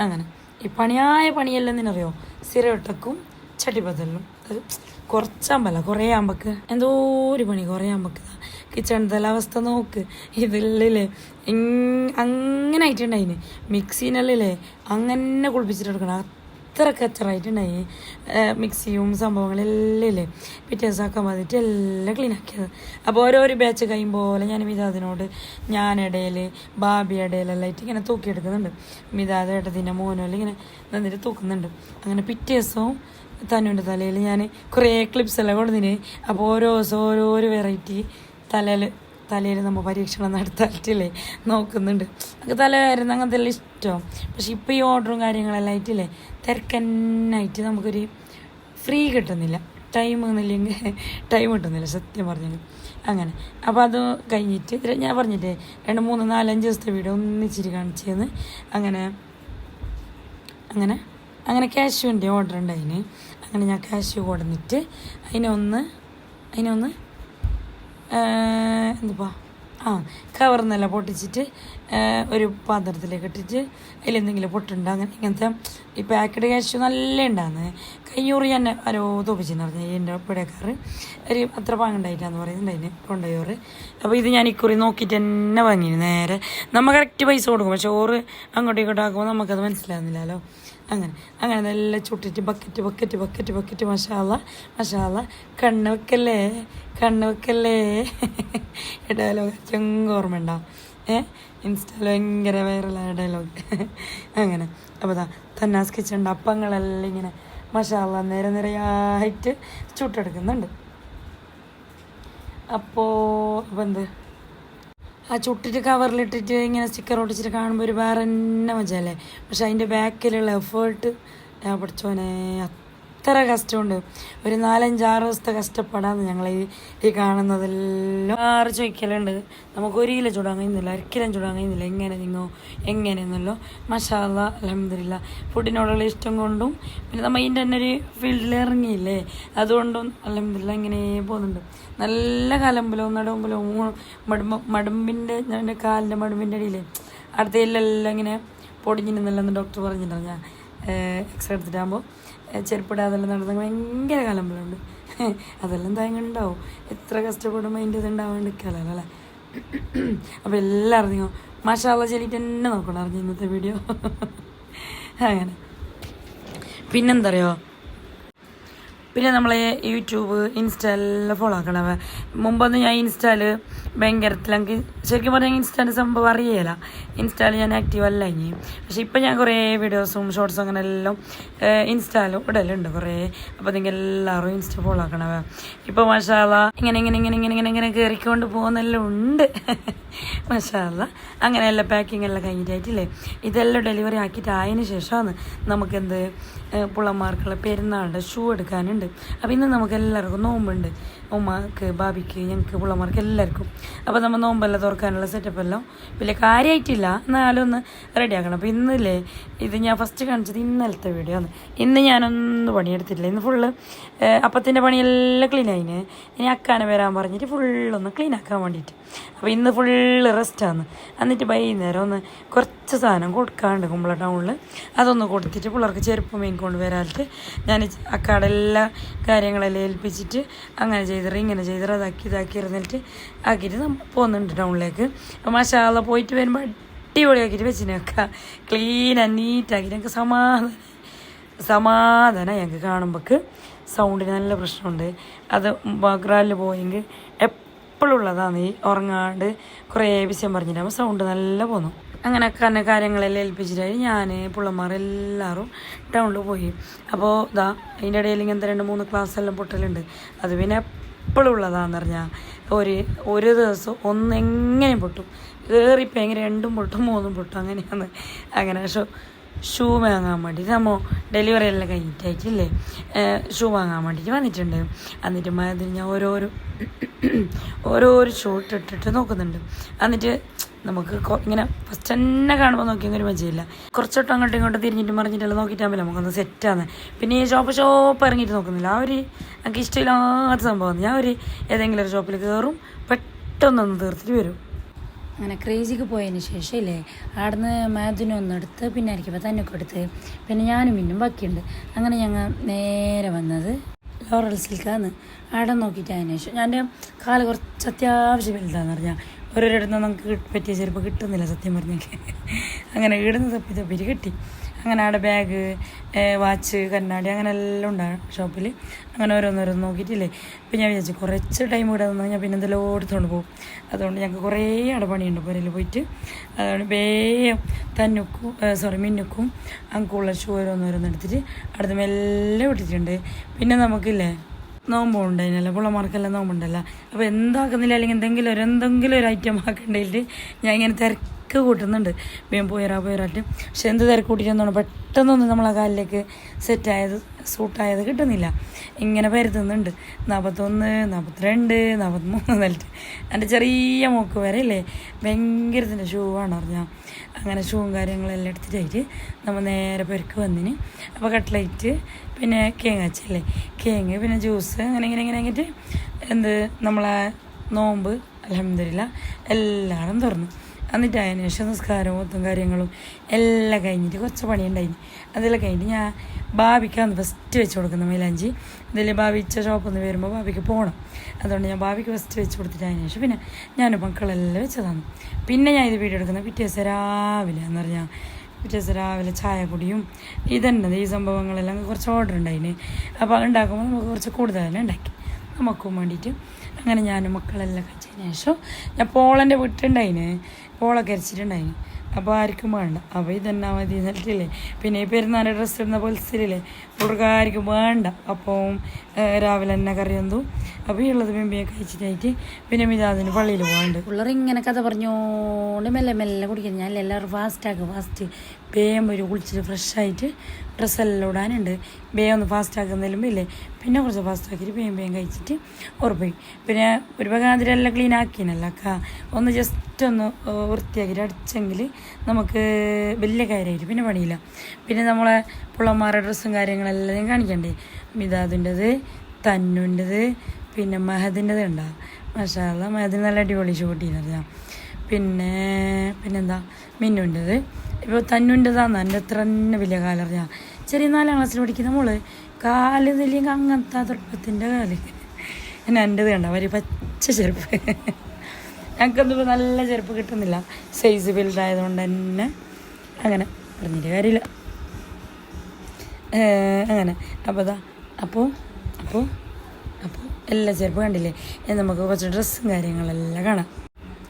അങ്ങനെ. ഈ പണിയായ പണിയെല്ലാം നിന്നറിയോ സ്ഥിരവട്ടക്കും ചട്ടിപ്പത്തലും അത് കുറച്ചാമ്പല്ല കുറേ ആമ്പക്ക് എന്തോ ഒരു പണി കുറേ ആമ്പക്ക് കിച്ചണത്തെ അവസ്ഥ നോക്ക്. ഇതില്ലേ അങ്ങനെ ആയിട്ടുണ്ടായിന് മിക്സീനല്ലേ അങ്ങനെ കുളിപ്പിച്ചിട്ട് എടുക്കണം അത്ര കച്ചറായിട്ടുണ്ടായി മിക്സിയും സംഭവങ്ങളെല്ലാം ഇല്ലേ? പിറ്റേ ദിവസമാക്കാൻ വന്നിട്ട് എല്ലാം ക്ലീൻ ആക്കിയത്. അപ്പോൾ ഓരോരോ ബാച്ച് കഴിയും പോലെ ഞാൻ മിതാദിനോട് ഞാൻ ഇടയിൽ ബാബി ഇടയിലെല്ലാം ആയിട്ട് ഇങ്ങനെ തൂക്കിയെടുക്കുന്നുണ്ട്. മിതാദ് ഏട്ടത്തിന്റെ മോനെല്ലാം ഇങ്ങനെ നിന്നിട്ട് തൂക്കുന്നുണ്ട്. അങ്ങനെ പിറ്റേ ദിവസവും തന്നുവിന്റെ തലയിൽ ഞാൻ കുറേ ക്ലിപ്സ് എല്ലാം കൊടുത്തിന് അപ്പോൾ ഓരോ ദിവസം ഓരോരോ വെറൈറ്റി തലയിൽ തലയിൽ നമ്മൾ പരീക്ഷണം നടത്താറ്റില്ലേ നോക്കുന്നുണ്ട്. നമുക്ക് തലയായിരുന്നു അങ്ങനത്തെ എല്ലാം ഇഷ്ടം. പക്ഷെ ഇപ്പോൾ ഈ ഓർഡറും കാര്യങ്ങളെല്ലാം ആയിട്ടില്ലേ? തിരക്കന്നായിട്ട് നമുക്കൊരു ഫ്രീ കിട്ടുന്നില്ല. ടൈം എന്നില്ലെങ്കിൽ ടൈം കിട്ടുന്നില്ല. സത്യം പറഞ്ഞാൽ. അങ്ങനെ. അപ്പോൾ അത് കഴിഞ്ഞിട്ട് ഞാൻ പറഞ്ഞിട്ടേ രണ്ട് മൂന്ന് നാലഞ്ച് ദിവസത്തെ വീഡിയോ ഒന്നിച്ചിരി കാണിച്ചെന്ന്. അങ്ങനെ അങ്ങനെ അങ്ങനെ ക്യാഷ്യൂന്റെ ഓർഡർ ഉണ്ടായിന്. അങ്ങനെ ഞാൻ ക്യാഷ്യൂ കൊടുന്നിട്ട് അതിനൊന്ന് അതിനൊന്ന് എന്തുപ്പാ? ആ കവർന്നല്ല പൊട്ടിച്ചിട്ട് ഒരു പാത്രത്തിലേക്ക് ഇട്ടിട്ട് അതിലെന്തെങ്കിലും പൊട്ടുണ്ടോ? അങ്ങനെ ഇങ്ങനത്തെ ഈ പാക്കഡ് ക്യാഷ് നല്ല ഉണ്ടാകുന്നത് കയ്യൂറി തന്നെ ആരോ പറഞ്ഞു. എന്റെ പിടക്കാറ് ഒരു അത്ര പാങ്ങുണ്ടായിട്ടാന്ന് പറയുന്നുണ്ട് അതിന് കൊണ്ടുപോയോറ് അപ്പോൾ ഇത് ഞാൻ ഇക്കുറി നോക്കിയിട്ട് തന്നെ വാങ്ങിയിരുന്നു നേരെ. നമ്മൾ കറക്റ്റ് പൈസ കൊടുക്കും. പക്ഷെ ഓറ് അങ്ങോട്ടും ഇങ്ങോട്ടും ആക്കുമ്പോൾ നമുക്കത് മനസ്സിലാകുന്നില്ലല്ലോ അങ്ങനെ അങ്ങനെ നല്ല ചുട്ടിട്ട് bucket bucket bucket bucket masala masala കണ്ണ് വെക്കല്ലേ കണ്ണ് വെക്കല്ലേ. ഡയലോഗ് ചെങ്ങ ഓർമ്മ ഉണ്ടാവും. ഏ? ഇൻസ്റ്റയിൽ ഭയങ്കര വൈറലായ ഡയലോഗ് അങ്ങനെ. അപ്പോൾ ദാ തന്നാസ് കിച്ചൺ അപ്പങ്ങളെല്ലാം ഇങ്ങനെ മഷാല നേരെ നിരയായിട്ട് ചുട്ടെടുക്കുന്നുണ്ട്. അപ്പോൾ അപ്പോൾ എന്ത്? ആ ചുട്ടിട്ട് കവറിലിട്ടിട്ട് ഇങ്ങനെ സ്റ്റിക്കർ ഒട്ടിച്ചിട്ട് കാണുമ്പോൾ ഒരു വേറെ തന്നെ മജയല്ലേ പക്ഷെ അതിന്റെ ബാക്കിലുള്ള എഫേർട്ട് ഞാൻ പഠിച്ചോനെ അത്ര കഷ്ടമുണ്ട്. ഒരു നാലഞ്ചാറ് ദിവസത്തെ കഷ്ടപ്പെടാന്ന് ഞങ്ങൾ ഈ ഈ കാണുന്നതെല്ലാം. ആറ് ചോദിക്കലുണ്ട് നമുക്ക് ഒരു കിലോ ചൂടാൻ കഴിയുന്നില്ല ഒരിക്കലും കിലോ ചൂടാൻ കഴിയുന്നില്ല. എങ്ങനെ നിങ്ങോ എങ്ങനെയെന്നല്ലോ മഷാല അലഹമില്ല ഫുഡിനോടുള്ള ഇഷ്ടം കൊണ്ടും പിന്നെ നമ്മൾ ഇതിന്റെ തന്നെ ഒരു ഫീൽഡിൽ ഇറങ്ങിയില്ലേ? അതുകൊണ്ടും അലഹമില്ല ഇങ്ങനെ പോകുന്നുണ്ട്. നല്ല കലമ്പലവും നടമ്പലവും മടുമ്പ മടുമ്പിന്റെ എന്റെ കാലിന്റെ മടുമ്പിന്റെ അടിയിൽ അടുത്ത എല്ലാം ഇങ്ങനെ പൊടിഞ്ഞിരുന്നില്ലെന്ന് ഡോക്ടർ പറഞ്ഞിട്ടുണ്ടായിരുന്നു ഞാൻ എക്സ്റേ എടുത്തിട്ടാകുമ്പോൾ ചെരുപ്പിടാതെല്ലാം നടന്ന ഭയങ്കര കലമ്പലുണ്ട്. അതെല്ലാം തേങ്ങ ഉണ്ടാവും എത്ര കഷ്ടപ്പെടുമ്പോൾ അതിന്റെ ഇത് ഉണ്ടാവാണ്ടിരിക്കാമല്ലോ അല്ലേ? അപ്പോൾ എല്ലാവരും നിങ്ങൾ മഷാല ചെല്ലിട്ട് തന്നെ നോക്കണം അറിഞ്ഞു ഇന്നത്തെ വീഡിയോ അങ്ങനെ. പിന്നെന്താ അറിയോ? പിന്നെ നമ്മൾ യൂട്യൂബ് ഇൻസ്റ്റ എല്ലാം ഫോളോ ആക്കണവ മുമ്പൊന്നും ഞാൻ ഇൻസ്റ്റയിൽ എനിക്ക് ശരിക്കും പറഞ്ഞാൽ ഇൻസ്റ്റാന്റെ സംഭവം അറിയില്ല ഇൻസ്റ്റയിൽ ഞാൻ ആക്റ്റീവ് അല്ല ഇനി. പക്ഷെ ഇപ്പം ഞാൻ കുറേ വീഡിയോസും ഷോർട്സും അങ്ങനെ എല്ലാം ഇൻസ്റ്റയിലും ഇടലുണ്ട് കുറേ. അപ്പോൾ നിങ്ങൾ എല്ലാവരും ഇൻസ്റ്റ ഫോളോ ആക്കണവ ഇപ്പോൾ മഷാല ഇങ്ങനെ ഇങ്ങനെ ഇങ്ങനെ ഇങ്ങനെ ഇങ്ങനെ ഇങ്ങനെ കയറിക്കൊണ്ട് പോകുന്നെല്ലാം ഉണ്ട്. മഷാല അങ്ങനെ എല്ലാം പാക്കിംഗ് എല്ലാം കഴിഞ്ഞിട്ടായിട്ടില്ലേ? ഇതെല്ലാം ഡെലിവറി ആക്കിയിട്ട് ആയതിനു ശേഷമാണ് നമുക്കെന്ത് പുള്ളന്മാർക്കുള്ള പെരുന്നാളുടെ ഷൂ എടുക്കാനുണ്ട്. അപ്പോൾ ഇന്ന് നമുക്ക് എല്ലാവർക്കും നോമ്പുണ്ട്. ഉമ്മക്ക് ബാബിക്ക് ഞങ്ങൾക്ക് പിള്ളമാർക്ക് എല്ലാവർക്കും. അപ്പോൾ നമ്മൾ നോമ്പെല്ലാം തുറക്കാനുള്ള സെറ്റപ്പ് എല്ലാം വലിയ കാര്യമായിട്ടില്ല എന്നാലും ഒന്ന് റെഡി ആക്കണം. അപ്പോൾ ഇന്നില്ലേ ഇത് ഞാൻ ഫസ്റ്റ് കാണിച്ചത് ഇന്നലത്തെ വീഡിയോ ആണ്. ഇന്ന് ഞാനൊന്നും പണിയെടുത്തിട്ടില്ല. ഇന്ന് ഫുള്ള് അപ്പത്തിന്റെ പണിയെല്ലാം ക്ലീൻ ആയിന്. ഇനി അക്കാനെ വരാൻ പറഞ്ഞിട്ട് ഫുള്ളൊന്ന് ക്ലീൻ ആക്കാൻ വേണ്ടിയിട്ട്. അപ്പോൾ ഇന്ന് ഫുള്ള് റെസ്റ്റാണ് എന്നിട്ട് വൈകുന്നേരം ഒന്ന് കുറച്ച് സാധനം കൊടുക്കാണ്ട് കുമ്പള ടൗണിൽ അതൊന്ന് കൊടുത്തിട്ട് പിള്ളേർക്ക് ചെരുപ്പ് മീൻ കൊണ്ട് ഞാൻ അക്കാടെ എല്ലാ കാര്യങ്ങളെല്ലാം ഏൽപ്പിച്ചിട്ട് അങ്ങനെ ചെയ്തിട്ട് ഇങ്ങനെ ചെയ്തിട്ട് അതാക്കി ഇതാക്കി ഇരുന്നിട്ട് ആക്കിയിട്ട് നമ്മൾ പോകുന്നുണ്ട് ടൗണിലേക്ക് മഷാല പോയിട്ട് വരുമ്പോൾ അടിപൊളിയാക്കിയിട്ട് വെച്ചിന് വെക്കുക ക്ലീൻ നീറ്റാക്കിയിട്ട് ഞങ്ങൾക്ക് സമാധാനം സമാധാനം ഞങ്ങൾക്ക് കാണുമ്പോൾക്ക് സൗണ്ടിന് നല്ല പ്രശ്നമുണ്ട്. അത് ബാക്ക്ഗ്രൗണ്ടിൽ പോയെങ്കിൽ എപ്പോഴും ഉള്ളതാണ് ഈ ഉറങ്ങാണ്ട് കുറേ വിഷയം പറഞ്ഞിട്ടാകുമ്പോൾ സൗണ്ട് നല്ല പോന്നു. അങ്ങനെ തന്നെ കാര്യങ്ങളെല്ലാം ഏൽപ്പിച്ചിട്ടായി ഞാൻ പിള്ളമാർ എല്ലാവരും ടൗണിൽ പോയി. അപ്പോൾ ഇതാ അതിന്റെ ഇടയിൽ ഇങ്ങനത്തെ രണ്ട് മൂന്ന് ക്ലാസ് എല്ലാം പൊട്ടലുണ്ട്. അത് പിന്നെ എപ്പോഴും ഉള്ളതാന്ന് പറഞ്ഞാൽ ഒരു ഒരു ദിവസം ഒന്നെങ്ങനെ പൊട്ടും. കയറിപ്പോൾ എങ്ങനെ രണ്ടും പൊട്ടും മൂന്നും പൊട്ടും അങ്ങനെയാണ്. അങ്ങനെ. പക്ഷെ ഷൂ വാങ്ങാൻ വേണ്ടിയിട്ട് നമ്മൾ ഡെലിവറി എല്ലാം കഴിഞ്ഞിട്ടായിട്ടില്ലേ? ഷൂ വാങ്ങാൻ വേണ്ടിയിട്ട് വന്നിട്ടുണ്ട്. എന്നിട്ട് മതി ഞാൻ ഓരോരോ ഓരോരോ ഷൂ ഇട്ടിട്ട് നോക്കുന്നുണ്ട്. എന്നിട്ട് നമുക്ക് ഇങ്ങനെ ഫസ്റ്റ് തന്നെ കാണുമ്പോൾ നോക്കിയെങ്കിൽ ഒരു മജയില്ല. കുറച്ചോട്ടും അങ്ങോട്ടും ഇങ്ങോട്ടും തിരിഞ്ഞിട്ട് മറിഞ്ഞിട്ടെല്ലാം നോക്കിയിട്ടാകുമ്പോൾ നമുക്കൊന്ന് സെറ്റാണ് പിന്നെ ഈ ഷോപ്പ് ഷോപ്പ് ഇറങ്ങിയിട്ട് നോക്കുന്നില്ല. ആ ഒരു എനിക്ക് ഇഷ്ടമില്ലാത്ത സംഭവമാണ് ഞാൻ ഒരു ഏതെങ്കിലും ഒരു ഷോപ്പിൽ കയറും പെട്ടെന്നൊന്ന് തീർത്തിട്ട് വരും. അങ്ങനെ ക്രേസിക്ക് പോയതിന് ശേഷം ഇല്ലേ അവിടുന്ന് എടുത്ത് പിന്നെ ആയിരിക്കുമ്പോൾ തന്നെ എടുത്ത് പിന്നെ ഞാനും പിന്നും ബാക്കിയുണ്ട്. അങ്ങനെ ഞങ്ങൾ നേരെ വന്നത് ലോറൽ സിൽക്കാന്ന് അവിടെ നോക്കിയിട്ട് അതിന് ശേഷം ഞാൻ എന്റെ കാൽ കുറച്ച് അത്യാവശ്യം വലുതാന്ന് പറഞ്ഞാൽ ഓരോരിടത്തുനിന്ന് നമുക്ക് പറ്റിയ ചെറുപ്പം കിട്ടുന്നില്ല സത്യം പറഞ്ഞാൽ അങ്ങനെ ഇടുന്ന തപ്പി തപ്പിയിട്ട് കിട്ടി. അങ്ങനെ അവിടെ ബാഗ് വാച്ച് കണ്ണാടി അങ്ങനെ എല്ലാം ഉണ്ടാകും ഷോപ്പിൽ അങ്ങനെ ഓരോന്നോരോന്ന് നോക്കിയിട്ടില്ലേ? ഇപ്പം ഞാൻ വിചാരിച്ചു കുറച്ച് ടൈം ഇവിടെ നിന്ന് ഞാൻ പിന്നെ എന്തെല്ലാം എടുത്തുകൊണ്ട് പോകും. അതുകൊണ്ട് ഞങ്ങൾക്ക് കുറേ അവിടെ പണിയുണ്ട് പുരയിൽ പോയിട്ട്. അതുകൊണ്ട് വേഗം തന്നുക്കും സോറി മിന്നുക്കും അങ്കുള്ള ഷൂ ഓരോന്നോരോന്ന് എടുത്തിട്ട് അടുത്ത് മെല്ലെ വിട്ടിട്ടുണ്ട് പിന്നെ നമുക്കില്ലേ? നോമ്പുണ്ടായിരുന്നല്ലോ പുള്ളമാർക്കെല്ലാം നോമ്പുണ്ടല്ലോ അപ്പോൾ എന്താക്കുന്നില്ല അല്ലെങ്കിൽ എന്തെങ്കിലും ഒരു എന്തെങ്കിലും ഒരു ഐറ്റം ആക്കേണ്ടിയിട്ട് ഞാൻ ഇങ്ങനെ തിരക്ക് കൂട്ടുന്നുണ്ട്. വേഗം പോയറാ പോയറാട്ട് പക്ഷെ എന്ത് തിരക്ക് കൂട്ടിയിട്ടെന്നാണ് പെട്ടെന്നൊന്നും നമ്മളെ കാലിലേക്ക് സെറ്റായത് സൂട്ടായത് കിട്ടുന്നില്ല. ഇങ്ങനെ പരുത്തുന്നുണ്ട്. നാൽപ്പത്തൊന്ന് നാൽപ്പത്തിരണ്ട് നാൽപ്പത്തിമൂന്ന് എന്നിട്ട്. എന്റെ ചെറിയ മോക്ക് വരെ അല്ലേ? ഭയങ്കരത്തിന്റെ ഷൂ ആണ് പറഞ്ഞാൽ അങ്ങനെ ഷൂവും കാര്യങ്ങളെല്ലാം എടുത്തിട്ടായിട്ട് നമ്മൾ നേരെ പെരുക്ക് വന്നിന്. അപ്പോൾ കട്ട്ലൈറ്റ് പിന്നെ കേങ്ങ വെച്ചല്ലേ കേങ്ങ് പിന്നെ ജ്യൂസ് അങ്ങനെ ഇങ്ങനെ ഇങ്ങനെ എങ്ങനെ എന്ത് നമ്മളെ നോമ്പ് അലഹമില്ല എല്ലാവരും തുറന്നു. എന്നിട്ട് അതിന് ശേഷം നിസ്കാരവും ഒത്തും കാര്യങ്ങളും എല്ലാം കഴിഞ്ഞിട്ട് കുറച്ച് പണിയുണ്ടായിന്. അതെല്ലാം കഴിഞ്ഞിട്ട് ഞാൻ ഭാവിക്കാന്ന് ഫസ്റ്റ് വെച്ച് കൊടുക്കുന്ന മൈലാഞ്ചി. ഇതിൽ ഭാവിച്ച ഷോപ്പിൽ നിന്ന് വരുമ്പോൾ ഭാവിക്ക് പോകണം അതുകൊണ്ട് ഞാൻ ഭാവിക്ക് ഫസ്റ്റ് വെച്ച് കൊടുത്തിട്ട് അതിന് ശേഷം പിന്നെ ഞാൻ മക്കളെല്ലാം വെച്ചതാണ്. പിന്നെ ഞാൻ ഇത് വീഡിയോ എടുക്കുന്നത് പിറ്റേ ദിവസം രാവിലെ എന്ന് പറഞ്ഞാൽ പിറ്റേ രാവിലെ ചായ കുടിയും ഇതുണ്ട് ഈ സംഭവങ്ങളെല്ലാം കുറച്ച് ഓർഡർ ഉണ്ടായിന്. അപ്പോൾ ഉണ്ടാക്കുമ്പോൾ നമുക്ക് കുറച്ച് കൂടുതൽ തന്നെ ഉണ്ടാക്കി. നമുക്കും വേണ്ടിയിട്ട് അങ്ങനെ ഞാൻ മക്കളെല്ലാം കഴിച്ചതിന് ശേഷം ഞാൻ പോളന്റെ വിട്ടുണ്ടായിന് പോളൊക്കെ അരച്ചിട്ടുണ്ടായിന്. അപ്പോൾ ആർക്കും വേണ്ട. അപ്പോൾ ഇതെന്നാ മതി എന്നിട്ടില്ലേ? പിന്നെ ഈ പെരുന്നാൾ ഡ്രസ്സ് ഇടുന്ന പോലീസിലില്ലേ ആർക്കും വേണ്ട. അപ്പോൾ രാവിലെ തന്നെ കറി വന്നു അപ്പോൾ ഈ ഉള്ളത് മെമ്പിയെ കഴിച്ചിട്ടായിട്ട് പിന്നെ മിതാദിന് പള്ളിയിൽ പോകാണ്ട് പിള്ളേർ ഇങ്ങനെ കഥ പറഞ്ഞോണ്ട് മെല്ലെ മെല്ലെ കുടിക്കുന്നത് ഞാൻ എല്ലാവരും ഫാസ്റ്റാക്കും ഫാസ്റ്റ് വേഗം ഒരു കുളിച്ചിട്ട് ഫ്രഷായിട്ട് ഡ്രസ്സെല്ലാം ഇടാനുണ്ട്. വേഗം ഒന്ന് ഫാസ്റ്റ് ആക്കുന്നതിലും ഇല്ലേ പിന്നെ കുറച്ച് ഫാസ്റ്റാക്കിയിട്ട് വേഗം വേഗം കഴിച്ചിട്ട് ഉറപ്പായി. പിന്നെ ഒരു എല്ലാം ക്ലീൻ ആക്കിനല്ല അക്ക. ഒന്ന് ജസ്റ്റ് ഒന്ന് വൃത്തിയാക്കിയിട്ട് അടിച്ചെങ്കിൽ നമുക്ക് വലിയ കാര്യമായിട്ട് പിന്നെ പണിയില്ല. പിന്നെ നമ്മളെ പുള്ളന്മാരുടെ ഡ്രസ്സും കാര്യങ്ങളെല്ലാം കാണിക്കണ്ടേ? മിതാദിന്റെത് തന്നുന്റെത് പിന്നെ മഹദിന്റെത് ഉണ്ടോ മഷാല മഹദിന് നല്ല അടിപൊളി ഷൂട്ട് അറിയാം പിന്നെ പിന്നെന്താ? മിന്നുന്റെത്. ഇപ്പോൾ തന്നുന്റെതാന്ന് എന്റെ അത്ര തന്നെ വലിയ കാലം അറിയാം ചെറിയ നാലാം ക്ലാസ്സിൽ പഠിക്കുന്ന മോൾ കാൽ നിലയെങ്കിൽ അങ്ങനത്തെ തുടപ്പത്തിന്റെ കാൽ. പിന്നെ എന്റെത് കണ്ട ഒരു പച്ച ചെരുപ്പ് ഞങ്ങൾക്കൊന്നും നല്ല ചെരുപ്പ് കിട്ടുന്നില്ല. സൈസ് വലുതായതുകൊണ്ട് തന്നെ അങ്ങനെ പറഞ്ഞിട്ട് കാര്യമില്ല. അങ്ങനെ. അപ്പോൾ അതാ അപ്പോൾ അപ്പോൾ എല്ലാ ചെരുപ്പ് കണ്ടില്ലേ? നമുക്ക് കുറച്ച് ഡ്രസ്സും കാര്യങ്ങളെല്ലാം കാണാം.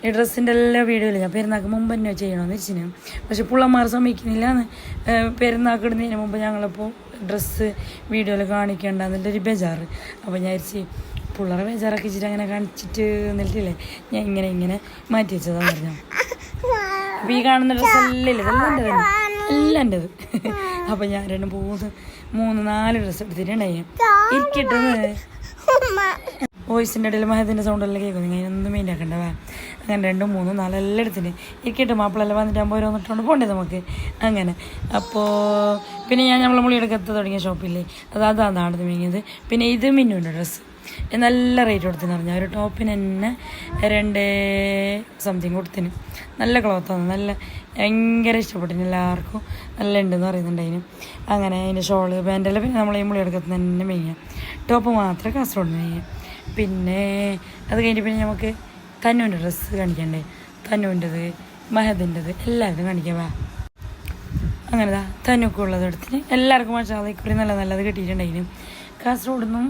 ഈ ഡ്രസ്സിന്റെ എല്ലാ വീഡിയോയിലും ഞാൻ പെരുന്നാൾക്ക് മുമ്പ് തന്നെ ചെയ്യണമെന്ന് വെച്ചിന്. പക്ഷെ പുള്ളന്മാർ സമ്മതിക്കുന്നില്ല പെരുന്നാൾക്ക് ഇടുന്നതിന് മുമ്പ് ഞങ്ങളിപ്പോൾ ഡ്രസ്സ് വീഡിയോയിൽ കാണിക്കേണ്ട എന്നിട്ട് ഒരു ബേജാറ്. അപ്പോൾ ഞാൻ വിചാരിച്ച് പിള്ളേരെ ബേജാറൊക്കെ വെച്ചിട്ട് അങ്ങനെ കാണിച്ചിട്ട് എന്നിട്ടില്ലേ ഞാൻ ഇങ്ങനെ ഇങ്ങനെ മാറ്റി വെച്ചതാണ് പറഞ്ഞു അപ്പോൾ ഈ കാണുന്ന ഡ്രസ്സ് എല്ലാം എന്റെ തന്നെ. എല്ലാം എന്റെത് അപ്പോൾ ഞാൻ രണ്ട് മൂന്ന് മൂന്ന് നാല് ഡ്രസ്സ് എടുത്തിട്ടുണ്ടായി. ഇരിക്കട്ടെ വോയിസിന്റെ ഇടയിൽ മഹത്തിന്റെ സൗണ്ടെല്ലാം കേൾക്കും നിങ്ങൾ ഒന്നും മെയിൻ ആക്കണ്ടവേ. അങ്ങനെ രണ്ടും മൂന്നും നാലെല്ലാം എടുത്തിന്. ഇരിക്കട്ടെ മാപ്പിളെല്ലാം വന്നിട്ടാകുമ്പോൾ ഓരോന്നിട്ടുകൊണ്ട് പോണ്ടേ നമുക്ക്? അങ്ങനെ. അപ്പോൾ പിന്നെ ഞാൻ നമ്മളെ മുളിയെടുക്കത്ത് തുടങ്ങിയ ഷോപ്പില്ലേ? അത് അതാണ് നടന്ന് മേങ്ങിയത്. പിന്നെ ഇത് മിന്നുണ്ട് ഡ്രസ്സ് നല്ല റേറ്റ് കൊടുത്തിന് പറഞ്ഞു. ഒരു ടോപ്പിന് തന്നെ രണ്ട് സംതിങ് കൊടുത്തിന്. നല്ല ക്ലോത്താണ് നല്ല ഭയങ്കര ഇഷ്ടപ്പെട്ടിന് എല്ലാവർക്കും. നല്ല ഉണ്ടെന്ന് പറയുന്നുണ്ട് അതിന് അങ്ങനെ അതിന്റെ ഷോൾ പാന്റെല്ലാം പിന്നെ നമ്മൾ ഈ മുളിയെടുക്കത്ത് തന്നെ മേങ്ങിയ. ടോപ്പ് മാത്രമേ കാസർഗോഡ് മേങ്ങിയ പിന്നെ അത് കഴിഞ്ഞിട്ട് പിന്നെ നമുക്ക് തന്നുവിന്റെ ഡ്രസ്സ് കാണിക്കണ്ടേ? തന്നുവിന്റെത് മഹദിന്റെത് എല്ലാവരും കാണിക്കാൻ വാ. അങ്ങനെതാ തന്നുക്കുള്ളത് എടുത്തിന്. എല്ലാവർക്കും മാഷാതെ ഇക്കുറി നല്ല നല്ലത് കിട്ടിയിട്ടുണ്ടായിരുന്നു കാസർഗോഡ് നിന്നും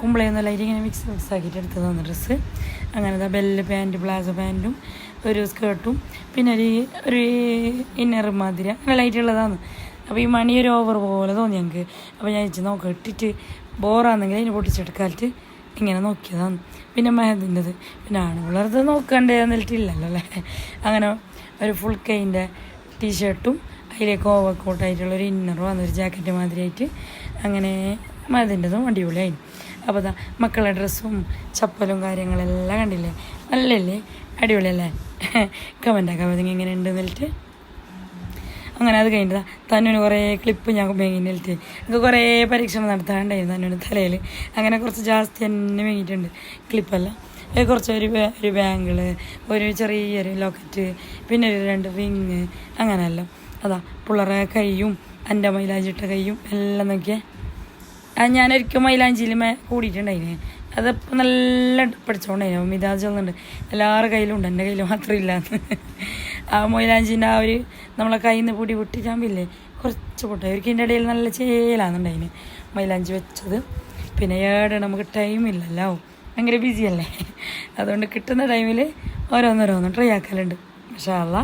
കുമ്പളയൊന്നും ലൈറ്റ് ഇങ്ങനെ മിക്സ് മിക്സ് ആക്കിയിട്ട് എടുത്ത് തന്ന ഡ്രസ്സ് അങ്ങനെതാ ബെല്ല് പാന്റ് പ്ലാസോ പാന്റും ഒരു സ്കേർട്ടും പിന്നെ ഒരു ഒരു ഇന്നർ മാതിരി. അങ്ങനെ ലൈറ്റ് ഉള്ളതാണ്. അപ്പോൾ ഈ മണി ഒരു ഓവർ പോലെ തോന്നി ഞങ്ങൾക്ക് അപ്പോൾ ഞാൻ വെച്ച് നോക്കാം ഇട്ടിട്ട് ബോറാണെങ്കിൽ അതിന് പൊട്ടിച്ചെടുക്കാലിട്ട് ഇങ്ങനെ നോക്കിയതാണ്. പിന്നെ മെഹദിന്റെത്. പിന്നെ ആണുങ്ങളത് നോക്കണ്ടേ എന്നിട്ടില്ലല്ലോ അല്ലേ? അങ്ങനെ ഒരു ഫുൾ കൈന്റെ ടീഷർട്ടും അതിലേക്ക് ഓവർ കോട്ടായിട്ടുള്ളൊരു ഇന്നറും അതൊരു ജാക്കറ്റ് മാതിരിയായിട്ട് അങ്ങനെ മെഹന്തിന്റെതും അടിപൊളിയായി. അപ്പോൾ അതാ മക്കളുടെ ഡ്രസ്സും ചപ്പലും കാര്യങ്ങളെല്ലാം കണ്ടില്ലേ? നല്ലല്ലേ? അടിപൊളിയല്ലേ? കമന്റാക്കാൻ മതി എങ്ങനെ ഉണ്ട് എന്നിട്ട് അങ്ങനെ അത് കഴിഞ്ഞിട്ട് തന്നുവിന് കുറേ ക്ലിപ്പ് ഞാൻ മേങ്ങിന്നിട്ട് എനിക്ക് കുറേ പരീക്ഷണം നടത്താണ്ടായിരുന്നു തന്നുവിന് തലയിൽ. അങ്ങനെ കുറച്ച് ജാസ്തി തന്നെ മേങ്ങിയിട്ടുണ്ട് ക്ലിപ്പെല്ലാം കുറച്ച് ഒരു ഒരു ബാങ്കിൾ ഒരു ചെറിയൊരു ലോക്കറ്റ് പിന്നെ ഒരു രണ്ട് റിങ് അല്ല. അതാ പിള്ളേരെ കൈയും എന്റെ മൈലാഞ്ചിട്ട കൈയും എല്ലാം നോക്കിയേ. ആ ഞാനൊരിക്കൽ മൈലാഞ്ചിയിൽ കൂടിയിട്ടുണ്ടായിന്. അതിപ്പോൾ നല്ല പഠിച്ചോണ്ടായിരുന്നു മിതാജ് ഒന്നുണ്ട് എല്ലാവരുടെ കയ്യിലും ഉണ്ട്. എന്റെ കയ്യിൽ മാത്രം ആ മൊയിലാഞ്ചിന്റെ ആ ഒരു നമ്മളെ കയ്യിൽ നിന്ന് പൊടി പൊട്ടി ചാമ്പില്ലേ? കുറച്ച് പൊട്ട. അവർക്ക് ഇതിന്റെ ഇടയിൽ നല്ല ചേലാന്നുണ്ടായിന് മൈലാഞ്ചി വെച്ചത്. പിന്നെ ഏടെ നമുക്ക് ടൈമില്ലല്ലോ ഭയങ്കര ബിസിയല്ലേ അതുകൊണ്ട് കിട്ടുന്ന ടൈമിൽ ഓരോന്നോരോന്ന് ട്രൈ ആക്കലുണ്ട്. പക്ഷേ അല്ല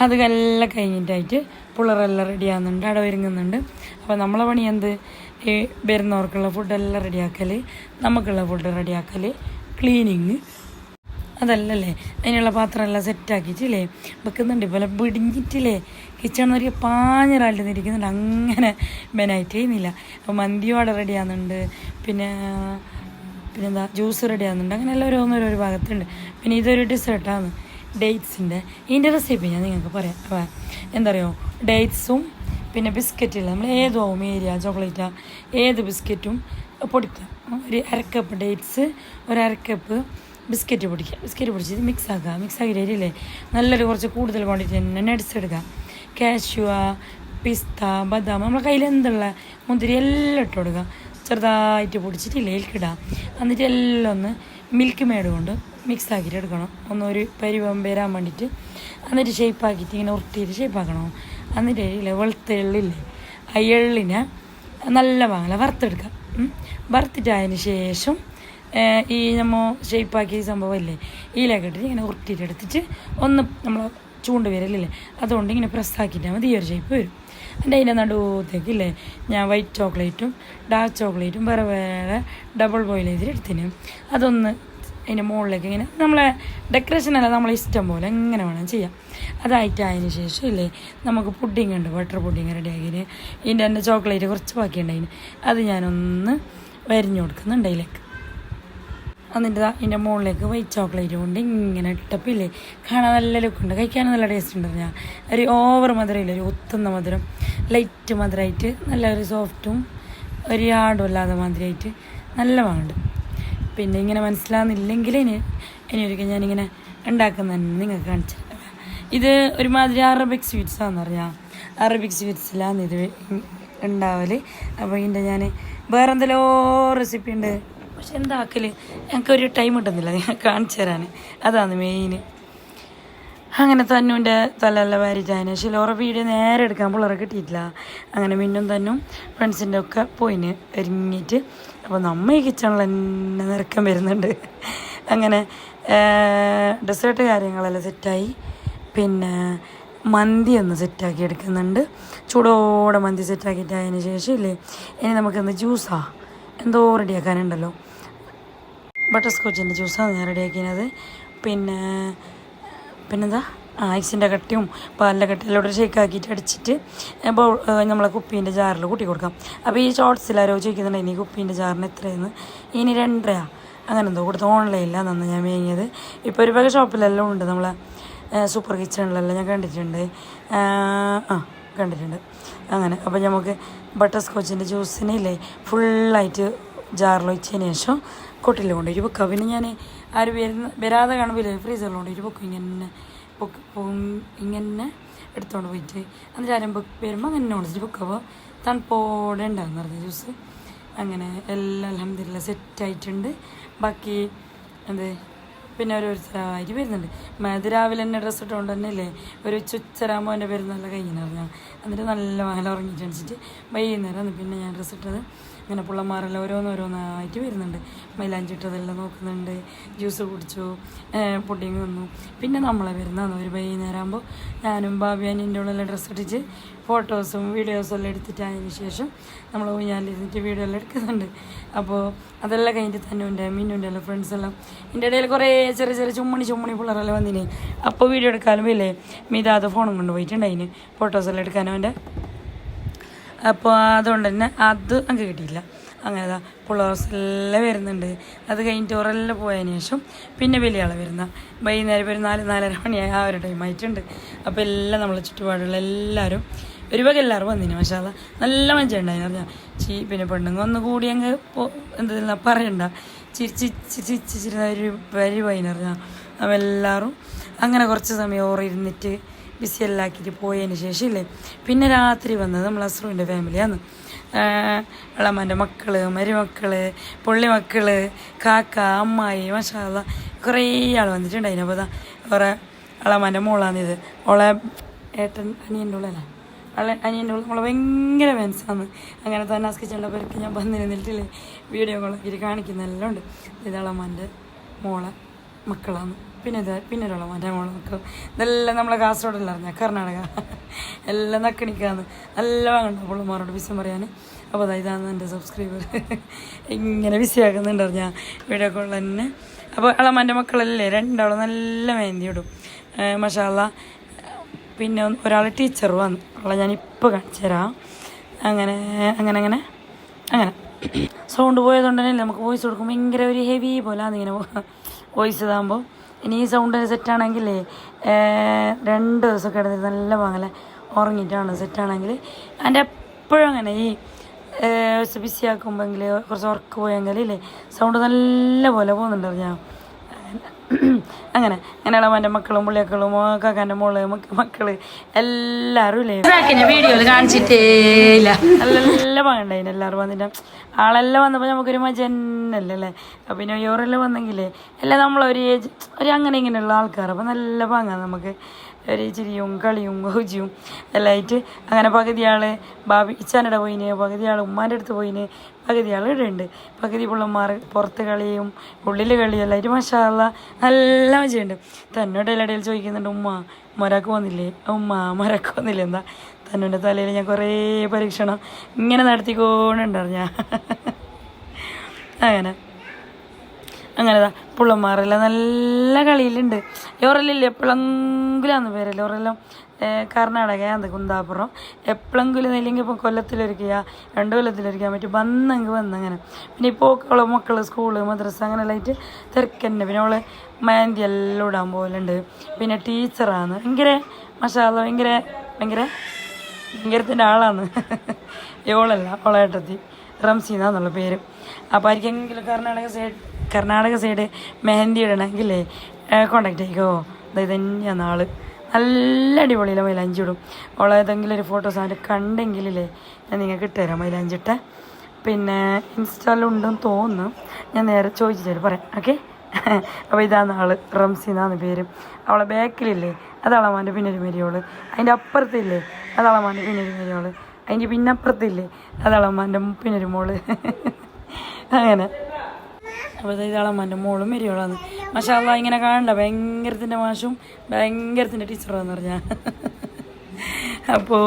അത് എല്ലാം കഴിഞ്ഞിട്ടായിട്ട് പിള്ളേരെല്ലാം റെഡി ആകുന്നുണ്ട് അവിടെ ഒരുങ്ങുന്നുണ്ട്. അപ്പോൾ നമ്മളെ പണി എന്ത്? ഈ വരുന്നവർക്കുള്ള ഫുഡെല്ലാം റെഡിയാക്കൽ നമുക്കുള്ള ഫുഡ് റെഡിയാക്കൽ ക്ലീനിങ് അതല്ലല്ലേ? അതിനുള്ള പാത്രമെല്ലാം സെറ്റാക്കിയിട്ടില്ലേ വെക്കുന്നുണ്ട്. ഇപ്പോൾ പിടിഞ്ഞിട്ടില്ലേ? കിച്ചൺ എന്നൊരു പാഞ്ഞൊരാളുടെ ഇരിക്കുന്നുണ്ട്. അങ്ങനെ ബെനായിട്ട് ചെയ്യുന്നില്ല. അപ്പോൾ മന്തി റെഡി ആകുന്നുണ്ട് പിന്നെ പിന്നെന്താ? ജ്യൂസ് റെഡി ആകുന്നുണ്ട് അങ്ങനെ എല്ലാം ഓരോന്നോരോ ഒരു ഭാഗത്തുണ്ട് പിന്നെ ഇതൊരു ഡിസേർട്ടാണ് ഡേറ്റ്സിന്റെ ഇതിന്റെ റെസിപ്പി ഞാൻ നിങ്ങൾക്ക് പറയാം. അപ്പോൾ എന്താ പറയുക ഡേറ്റ്സും പിന്നെ ബിസ്ക്കറ്റില്ല നമ്മൾ ഏതാവും ഏരിയ ചോക്ലേറ്റ ഏത് ബിസ്ക്കറ്റും പൊടിക്കുക. ഒരു അരക്കപ്പ് ഡേറ്റ്സ് ഒരു അരക്കപ്പ് ബിസ്ക്കറ്റ് പൊടിക്കുക. ബിസ്ക്കറ്റ് പൊടിച്ച് മിക്സ് ആക്കുക. മിക്സ് ആക്കി ആക്കിയിട്ടില്ലേ നല്ലൊരു കുറച്ച് കൂടുതൽ ക്വാണ്ടിറ്റി തന്നെ നട്സ് എടുക്കുക കാശുവ പിസ്ത ബദാം നമ്മളെ കയ്യിൽ എന്തുള്ള മുന്തിരി എല്ലാം ഇട്ട് കൊടുക്കുക. ചെറുതായിട്ട് പൊടിച്ചിട്ട് ഇലയിൽക്കിടുക എന്നിട്ട് എല്ലാം ഒന്ന് മിൽക്ക് മേഡ് കൊണ്ട് മിക്സ് ആക്കിയിട്ട് എടുക്കണം. ഒന്നൊരു പരിവം വരാൻ വേണ്ടിയിട്ട്. എന്നിട്ട് ഷേപ്പ് ആക്കിയിട്ട് ഇങ്ങനെ ഉരുട്ടിയിട്ട് ഷേപ്പ് ആക്കണം. എന്നിട്ട് ഇല്ലേ വെളുത്ത എള്ളില്ലേ ആ എള്ളിനെ നല്ല വാങ്ങല വറുത്തെടുക്കുക. വറുത്തിട്ടതിന് ശേഷം ഈ നമ്മൾ ഷേപ്പാക്കിയ സംഭവം ഇല്ലേ? ഇതിലേക്ക് ഇട്ടിട്ട് ഇങ്ങനെ ഉരുട്ടിയിട്ട് എടുത്തിട്ട് ഒന്ന് നമ്മൾ ചൂണ്ട് വരലില്ലേ? അതുകൊണ്ട് ഇങ്ങനെ പ്രസ്സാക്കിയിട്ടാൽ മതി ഈ ഒരു ഷേപ്പ് വരും. എന്റെ അതിന്റെ നടുവത്തേക്ക് ഇല്ലേ? ഞാൻ വൈറ്റ് ചോക്ലേറ്റും ഡാർക്ക് ചോക്ലേറ്റും വേറെ വേറെ ഡബിൾ ബോയിൽ ചെയ്തിട്ട് എടുത്തിന്. അതൊന്ന് അതിന്റെ മുകളിലേക്ക് ഇങ്ങനെ നമ്മളെ ഡെക്കറേഷൻ അല്ല നമ്മളെ ഇഷ്ടം പോലെ എങ്ങനെ വേണം ചെയ്യാം. അതായിട്ട് അതിന് ശേഷം ഇല്ലേ? നമുക്ക് പുഡിങ് ഉണ്ട് ബട്ടർ പുഡിങ് റെഡിയാക്കിന് ഇതിന്റെ തന്നെ ചോക്ലേറ്റ് കുറച്ച് ബാക്കിയുണ്ടായിന്. അത് ഞാനൊന്ന് വരിഞ്ഞു കൊടുക്കുന്നുണ്ട് അതിലേക്ക്. എന്നിട്ട് അതിന്റെ മുകളിലേക്ക് വൈറ്റ് ചോക്ലേറ്റ് കൊണ്ട് ഇങ്ങനെ ഇട്ടപ്പില്ലേ? കാണാൻ നല്ല ലുക്കുണ്ട് കഴിക്കാൻ നല്ല ടേസ്റ്റ് ഉണ്ട് ഞാൻ ഒരു ഓവർ മധുരമില്ല ഒരു ഒത്തുന്ന മധുരം. ലൈറ്റ് മധുരമായിട്ട് നല്ല ഒരു സോഫ്റ്റും ഒരു ആടും അല്ലാതെ മാതിരിയായിട്ട് നല്ല വാങ്ങുന്നുണ്ട് പിന്നെ ഇങ്ങനെ മനസ്സിലാകുന്നില്ലെങ്കിൽ ഇനി ഇനി ഒരിക്കൽ ഞാനിങ്ങനെ ഉണ്ടാക്കുന്നതന്നെ നിങ്ങൾക്ക് കാണിച്ചു. ഇത് ഒരുമാതിരി അറബിക് സ്വീറ്റ്സ് ആണെന്ന് പറഞ്ഞാൽ അറബിക് സ്വീറ്റ്സിലാണ് ഇത് ഉണ്ടാവൽ. അപ്പോൾ ഇതിന്റെ ഞാൻ വേറെ എന്തെല്ലോ റെസിപ്പി ഉണ്ട്? പക്ഷെ എന്താക്കൽ? ഞങ്ങൾക്കൊരു ടൈം കിട്ടുന്നില്ല ഞാൻ കാണിച്ചു തരാൻ അതാണ് മെയിൻ അങ്ങനെ തന്നുവിന്റെ തലല്ല വാരിച്ചതിന് ശേഷം ഓരോ വീഡിയോ നേരെ എടുക്കാൻ പിള്ളേരെ കിട്ടിയിട്ടില്ല. അങ്ങനെ മിന്നും തന്നും ഫ്രണ്ട്സിന്റെ ഒക്കെ പോയിന് ഒരുങ്ങിയിട്ട്. അപ്പോൾ നമ്മ ഈ കിച്ചണിൽ തന്നെ നിറക്കം വരുന്നുണ്ട്. അങ്ങനെ ഡെസേർട്ട് കാര്യങ്ങളെല്ലാം സെറ്റായി പിന്നെ മന്തി ഒന്ന് സെറ്റാക്കി എടുക്കുന്നുണ്ട്. ചൂടോടെ മന്തി സെറ്റാക്കിയിട്ട് അതിന് ശേഷം ഇല്ലേ? ഇനി നമുക്കൊന്ന് ജ്യൂസാ എന്തോ റെഡിയാക്കാനുണ്ടല്ലോ ബട്ടർ സ്കോച്ചിന്റെ ജ്യൂസാണ് ഞാൻ റെഡിയാക്കിയത്. പിന്നെ പിന്നെന്താ? ഐസിന്റെ കട്ടിയും പാലിന്റെ കട്ടിയും എല്ലാം ഷേക്ക് ആക്കിയിട്ട് അടിച്ചിട്ട് അപ്പോൾ നമ്മളെ കുപ്പീന്റെ ജാറിൽ കൂട്ടി കൊടുക്കാം. അപ്പോൾ ഈ ഷോർട്സിൽ ആരോ ചോദിക്കുന്നുണ്ട് ഇനി കുപ്പീന്റെ ജാറിന് എത്രയെന്ന്? ഇനി രണ്ടരയാ. അങ്ങനെ എന്തോ കൊടുത്ത് ഓൺലൈനിലാണ് നന്ന് ഞാൻ വേങ്ങിയത് ഇപ്പോൾ ഒരു വക ഷോപ്പിലെല്ലാം ഉണ്ട് നമ്മളെ സൂപ്പർ കിച്ചണിലെല്ലാം ഞാൻ കണ്ടിട്ടുണ്ട്. ആ, കണ്ടിട്ടുണ്ട്. അങ്ങനെ അപ്പോൾ നമുക്ക് ബട്ടർ സ്കോച്ചിന്റെ ജ്യൂസിനെ ഇല്ലേ ഫുള്ളായിട്ട് ജാറിൽ വെച്ചതിന് ശേഷം കൊട്ടിൽ കൊണ്ടുപോയി. വെക്കുക പിന്നെ ഞാൻ ആരും വരുന്ന വരാതെ കാണുമ്പോൾ ഫ്രീസറിൽ കൊണ്ടുപോയിട്ട് വെക്കും ഇങ്ങനെ ഇങ്ങനെ എടുത്തുകൊണ്ട് പോയിട്ട് എന്നിട്ട് ആരും വരുമ്പോൾ അങ്ങനെ കൊണ്ടിട്ട് വെക്കുക അപ്പോൾ തണുപ്പോടെ ഉണ്ടാകുന്ന പറഞ്ഞ ജ്യൂസ് അങ്ങനെ എല്ലാം അലഹമില്ല സെറ്റായിട്ടുണ്ട്. ബാക്കി എന്ത്? പിന്നെ ഓരോരുത്തരായിട്ട് വരുന്നുണ്ട്. മത് രാവിലെ തന്നെ ഡ്രസ്സ് ഇട്ടുകൊണ്ട് തന്നെ അല്ലേ ഒരു ചുച്ചരാമോ എന്റെ പേര് നല്ല കഴിഞ്ഞിട്ടുണ്ടായിരുന്നു എന്നിട്ട് നല്ല മഹല ഉറങ്ങിയിട്ട് അണിച്ചിട്ട് വൈകുന്നേരം പിന്നെ ഞാൻ ഡ്രസ്സ് ഇട്ടത് അങ്ങനെ പിള്ളമാരെല്ലാം ഓരോന്നോരോന്നായിട്ട് വരുന്നുണ്ട്. മൈലാഞ്ചിട്ടതെല്ലാം നോക്കുന്നുണ്ട്. ജ്യൂസ് കുടിച്ചു പുഡിങ് വന്നു പിന്നെ നമ്മളെ വരുന്നതാണ് ഒരു വൈകുന്നേരം ആകുമ്പോൾ ഞാനും ഭാബി അനിയന്റെ ഉള്ളിൽ ഡ്രസ്സ് ഇട്ടിച്ച് ഫോട്ടോസും വീഡിയോസും എല്ലാം എടുത്തിട്ട് അതിന് ശേഷം നമ്മൾ ഊഞ്ഞാലിരുന്നിട്ട് വീഡിയോ എല്ലാം എടുക്കുന്നുണ്ട്. അപ്പോൾ അതെല്ലാം കഴിഞ്ഞിട്ട് തന്നെ ഉണ്ട് മിന്നുന്റെ എല്ലാം ഫ്രണ്ട്സ് എല്ലാം. എന്റെ ഇടയിൽ കുറേ ചെറിയ ചെറിയ ചുമ്മണി ചുമ്മണി പിള്ളേരെല്ലാം വന്നിന്. അപ്പോൾ വീഡിയോ എടുക്കാനും ഇല്ലേ? മീതാത് ഫോണും കൊണ്ട് പോയിട്ടുണ്ടായിന്. ഫോട്ടോസ് എല്ലാം എടുക്കാനും എന്റെ അപ്പോൾ അതുകൊണ്ട് തന്നെ അത് അങ്ങ് കിട്ടിയില്ല അങ്ങനെ ദാ പുള്ളേഴ്സ് എല്ലാം വരുന്നുണ്ട് അത് കഴിഞ്ഞിട്ട് ഓറെല്ലാം പോയതിന് ശേഷം പിന്നെ വലിയ ആൾ വരുന്ന വൈകുന്നേരം ഒരു നാല് നാലര മണിയായ ആ ഒരു ടൈം ആയിട്ടുണ്ട് അപ്പോൾ എല്ലാം നമ്മളെ ചുറ്റുപാടുള്ള എല്ലാവരും ഒരുപാട് എല്ലാവരും വന്നിന് പക്ഷേ അത് നല്ല മനുഷ്യണ്ടായിരുന്നു പറഞ്ഞാൽ ചീ പിന്നെ പെണ്ണുങ്ങ ഒന്ന് കൂടി അങ്ങ് എന്താ പറയണ്ട ചിരിച്ച് ചിരിച്ചിരുന്ന ഒരു വരി വൈകുന്നറിഞ്ഞാൽ അപ്പം എല്ലാവരും അങ്ങനെ കുറച്ച് സമയം ഓറിരുന്നിട്ട് ബിസി എല്ലാക്കിയിട്ട് പോയതിന് ശേഷം ഇല്ലേ പിന്നെ രാത്രി വന്നത് നമ്മൾ അസ്രുവിന്റെ ഫാമിലിയാണ്. ഇളമ്മന്റെ മക്കൾ മരുമക്കൾ പുള്ളി മക്കൾ കാക്ക അമ്മായി മഷാല കുറേ ആൾ വന്നിട്ടുണ്ടായിന്. അപ്പോൾ കുറേ ഇളമ്മന്റെ മോളാണിത്. ഓളെ ഏട്ടൻ അനിയന്റെ ഉള്ളല്ലേ അവളെ അനിയന്റെ ഉള്ള നമ്മളെ ഭയങ്കര ഫാൻസാണ് അങ്ങനെ തന്നെ ആസ്കി പേർക്ക് ഞാൻ വന്നിരുന്നിട്ടില്ലേ വീഡിയോ കോളാക്കിയിട്ട് കാണിക്കുന്നെല്ലാം ഉണ്ട് ഇത് ഇളമ്മന്റെ മോളെ മക്കളാണ്. പിന്നെ ഇത് പിന്നെ ഒരാളെ മറ്റേ മോളെ മക്കൾ ഇതെല്ലാം നമ്മളെ കാസർഗോഡല്ല അറിഞ്ഞ? കർണാടക. എല്ലാം നക്കണിക്കാന്ന്. നല്ല വാങ്ങണ്ട പുള്ളമാരോട് വിസം പറയാൻ അപ്പോൾ അതാ ഇതാണ് എന്റെ സബ്സ്ക്രൈബർ ഇങ്ങനെ വിസിയാക്കുന്നുണ്ട് അറിഞ്ഞാൽ വീഡിയോ കോൾ തന്നെ. അപ്പോൾ ഇളമാന്റെ മക്കളല്ലേ? രണ്ടാളും നല്ല മെഹന്തി ഇടും. മഷാല പിന്നെ ഒരാൾ ടീച്ചർ വന്നു. അവളെ ഞാനിപ്പോൾ കാണിച്ചു തരാം. അങ്ങനെ അങ്ങനെ അങ്ങനെ അങ്ങനെ. സൗണ്ട് പോയതുകൊണ്ട് തന്നെ നമുക്ക് വോയിസ് കൊടുക്കുമ്പോൾ ഭയങ്കര ഒരു ഹെവി പോലെ അതിങ്ങനെ വോയിസ് ഇതാകുമ്പോൾ ഇനി ഈ സൗണ്ട് സെറ്റാണെങ്കിൽ രണ്ട് ദിവസം കിടന്നിട്ട് നല്ല പാങ്ങല ഉറങ്ങിയിട്ടാണ് സെറ്റാണെങ്കിൽ എന്റെ എപ്പോഴും അങ്ങനെ ഈ ബിസി ആക്കുമ്പോൾ കുറച്ച് ഉറക്ക് പോയെങ്കിൽ സൗണ്ട് നല്ല പോലെ പോകുന്നുണ്ടായിരുന്നു ഞാൻ. അങ്ങനെ അങ്ങനെയുള്ള എന്റെ മക്കളും പുള്ളിയക്കളും കാക്കാന്റെ മോൾ മക്ക- മക്കൾ എല്ലാരും ഇല്ലേ? വീഡിയോയിൽ കാണിച്ചിട്ടേ ഇല്ല നല്ല എല്ലാവരും വന്നിട്ട്. ആളെല്ലാം വന്നപ്പോൾ നമുക്കൊരു മജന്നല്ലേ അല്ലേ പിന്നെ യോറെല്ലാം വന്നെങ്കിലേ എല്ലാം നമ്മളൊരു ഏജ് ഒരു അങ്ങനെ ഇങ്ങനെയുള്ള ആൾക്കാർ അപ്പം നല്ല പാങ്ങാണ് നമുക്ക്. ഒരു ചിരിയും കളിയും ഹുജിയും എല്ലാം ആയിട്ട് അങ്ങനെ പകുതി ആൾ ബാബി ഇച്ചാനട പോയിന് പകുതി ആൾ ഉമ്മാന്റെ അടുത്ത് പോയിന് പകുതി ആൾ പകുതി പിള്ളമാർ പുറത്ത് കളിയും ഉള്ളിൽ കളിയും എല്ലാം മഷാള്ള നല്ല മജയുണ്ട്. തന്നോട് എല്ലാടയിൽ ചോദിക്കുന്നുണ്ട് ഉമ്മ മൊരാക്ക് വന്നില്ലേ ഉമ്മ മൊരാക്ക് വന്നില്ലേ എന്താ? തന്നോന്റെ തലയിൽ ഞാൻ കുറേ പരീക്ഷണം ഇങ്ങനെ നടത്തിക്കൊണ്ടുണ്ടായിരുന്നു ഞാൻ. അങ്ങനെ. അങ്ങനെതാ. പുള്ളന്മാരെല്ലാം നല്ല കളിയിലുണ്ട്. ഇവരെല്ലാം എപ്പോഴെങ്കിലാന്ന് പേരല്ല കർണാടക അത് കുന്താപുരം എപ്പോഴെങ്കിലും ഇല്ലെങ്കിൽ ഇപ്പം കൊല്ലത്തിലൊരിക്കുക രണ്ട് കൊല്ലത്തിലൊരിക്കുക പറ്റും. വന്നെങ്കിൽ വന്നങ്ങനെ. പിന്നെ ഇപ്പോൾ അവളെ മക്കൾ സ്കൂൾ മദ്രസ അങ്ങനെയെല്ലാം ആയിട്ട് തിരക്കന്നെ. പിന്നെ അവൾ മെഹന്തി എല്ലാം ഇടാൻ പോലുണ്ട് പിന്നെ ടീച്ചറാണ്. ഭയങ്കര മഷാല ഭയങ്കര ഭയങ്കര ഭയങ്കരത്തിന്റെ ആളാണ്. ഇവളല്ല അവളേട്ടത്തി റംസീന്നാന്നുള്ള പേര്. അപ്പോൾ ആർക്കെങ്കിലും കർണാടക സൈഡ് കർണാടക സൈഡ് മെഹന്തി ഇടണമെങ്കിലേ കോണ്ടാക്ട് ആയിക്കോ. അതായത് തന്നെയാണ് ആൾ നല്ല അടിപൊളിയിലെ മൈലാഞ്ചി ഇടും. അവളെ ഒരു ഫോട്ടോസ് അവന്റെ കണ്ടെങ്കിലേ ഞാൻ നിങ്ങൾക്ക് ഇട്ടുതരാം മൈലാഞ്ചിട്ട് പിന്നെ ഇൻസ്റ്റാലുണ്ടെന്ന് തോന്നുന്നു. ഞാൻ നേരെ ചോദിച്ചിട്ട് പറയാം. ഓക്കെ? അപ്പോൾ ഇതാണ് ആൾ റംസി എന്നാണ് പേര്. അവളെ ബാക്കിലില്ലേ? അതളമാന്റെ പിന്നൊരു മരിയോൾ. അതിന്റെ അപ്പുറത്തില്ലേ? അതളമാന്റെ പിന്നൊരു മരിയോൾ. അതിന്റെ പിന്നപ്പുറത്തില്ലേ? അതളമാന്റെ പിന്നൊരു മോൾ. അങ്ങനെ. അപ്പോൾ ഇതാളെ മന്റെ മോളും മരിയോളാണ് മഷാല്ല ഇങ്ങനെ കാണണ്ട ഭയങ്കരത്തിന്റെ മാഷും ഭയങ്കരത്തിന്റെ ടീച്ചറാന്ന് പറഞ്ഞാൽ അപ്പോൾ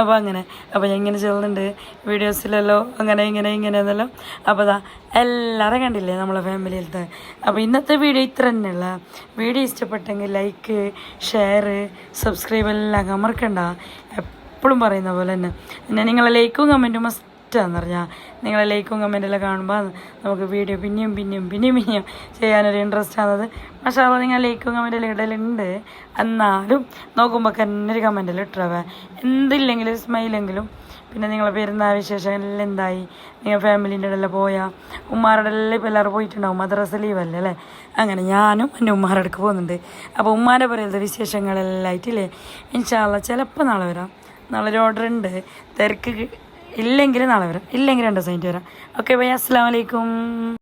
അപ്പോൾ അങ്ങനെ അപ്പോൾ ഞാൻ ഇങ്ങനെ ചെല്ലുന്നുണ്ട് വീഡിയോസിലല്ലോ അങ്ങനെ ഇങ്ങനെ ഇങ്ങനെ എന്നല്ലോ. അപ്പോൾ അതാ എല്ലാവരും കണ്ടില്ലേ നമ്മളെ ഫാമിലിയിലത്തെ അപ്പോൾ ഇന്നത്തെ വീഡിയോ ഇത്ര തന്നെയുള്ള വീഡിയോ ഇഷ്ടപ്പെട്ടെങ്കിൽ ലൈക്ക് ഷെയർ സബ്സ്ക്രൈബ് എല്ലാം മറക്കണ്ട എപ്പോഴും പറയുന്ന പോലെ തന്നെ. പിന്നെ നിങ്ങളെ ലൈക്കും കമന്റും മസ്റ്റാന്ന് പറഞ്ഞാൽ നിങ്ങളെ ലൈക്കും കമന്റെല്ലാം കാണുമ്പോൾ നമുക്ക് വീഡിയോ പിന്നെയും പിന്നെയും പിന്നെയും പിന്നെയും ചെയ്യാനൊരു ഇൻട്രസ്റ്റ് ആണത്. പക്ഷേ അപ്പോൾ നിങ്ങൾ ലൈക്കും കമന്റെല്ലാം ഇടലുണ്ട്. എന്നാലും നോക്കുമ്പോൾ തന്നെ ഒരു കമന്റെല്ലാം ഇട്ടവ എന്തില്ലെങ്കിലും സ്മൈലെങ്കിലും പിന്നെ നിങ്ങളെ പെരുന്നാൾ വിശേഷം? എല്ലാം എന്തായി? നിങ്ങൾ ഫാമിലീന്റെ ഇടയിലെല്ലാം പോയാൽ ഉമ്മാരുടെ എല്ലാം ഇപ്പോൾ എല്ലാവരും പോയിട്ടുണ്ടാവും. മദ്രസ ലീവല്ലേ അല്ലേ അങ്ങനെ ഞാനും എന്റെ ഉമ്മാരുടെ അടുക്ക് പോകുന്നുണ്ട്. അപ്പോൾ ഉമ്മാരെ പറയുന്നത് വിശേഷങ്ങളെല്ലാം ആയിട്ടില്ലേ? ഇൻഷാല്ല ചിലപ്പോൾ നാളെ വരാം. നാളെ ഒരു ഓർഡർ ഉണ്ട്. തിരക്ക് ഇല്ലെങ്കിൽ നാളെ വരാം. ഇല്ലെങ്കിൽ രണ്ട് ദിവസം കഴിഞ്ഞിട്ട് വരാം. ഓക്കെ ബൈ അസ്സാം വലൈക്കും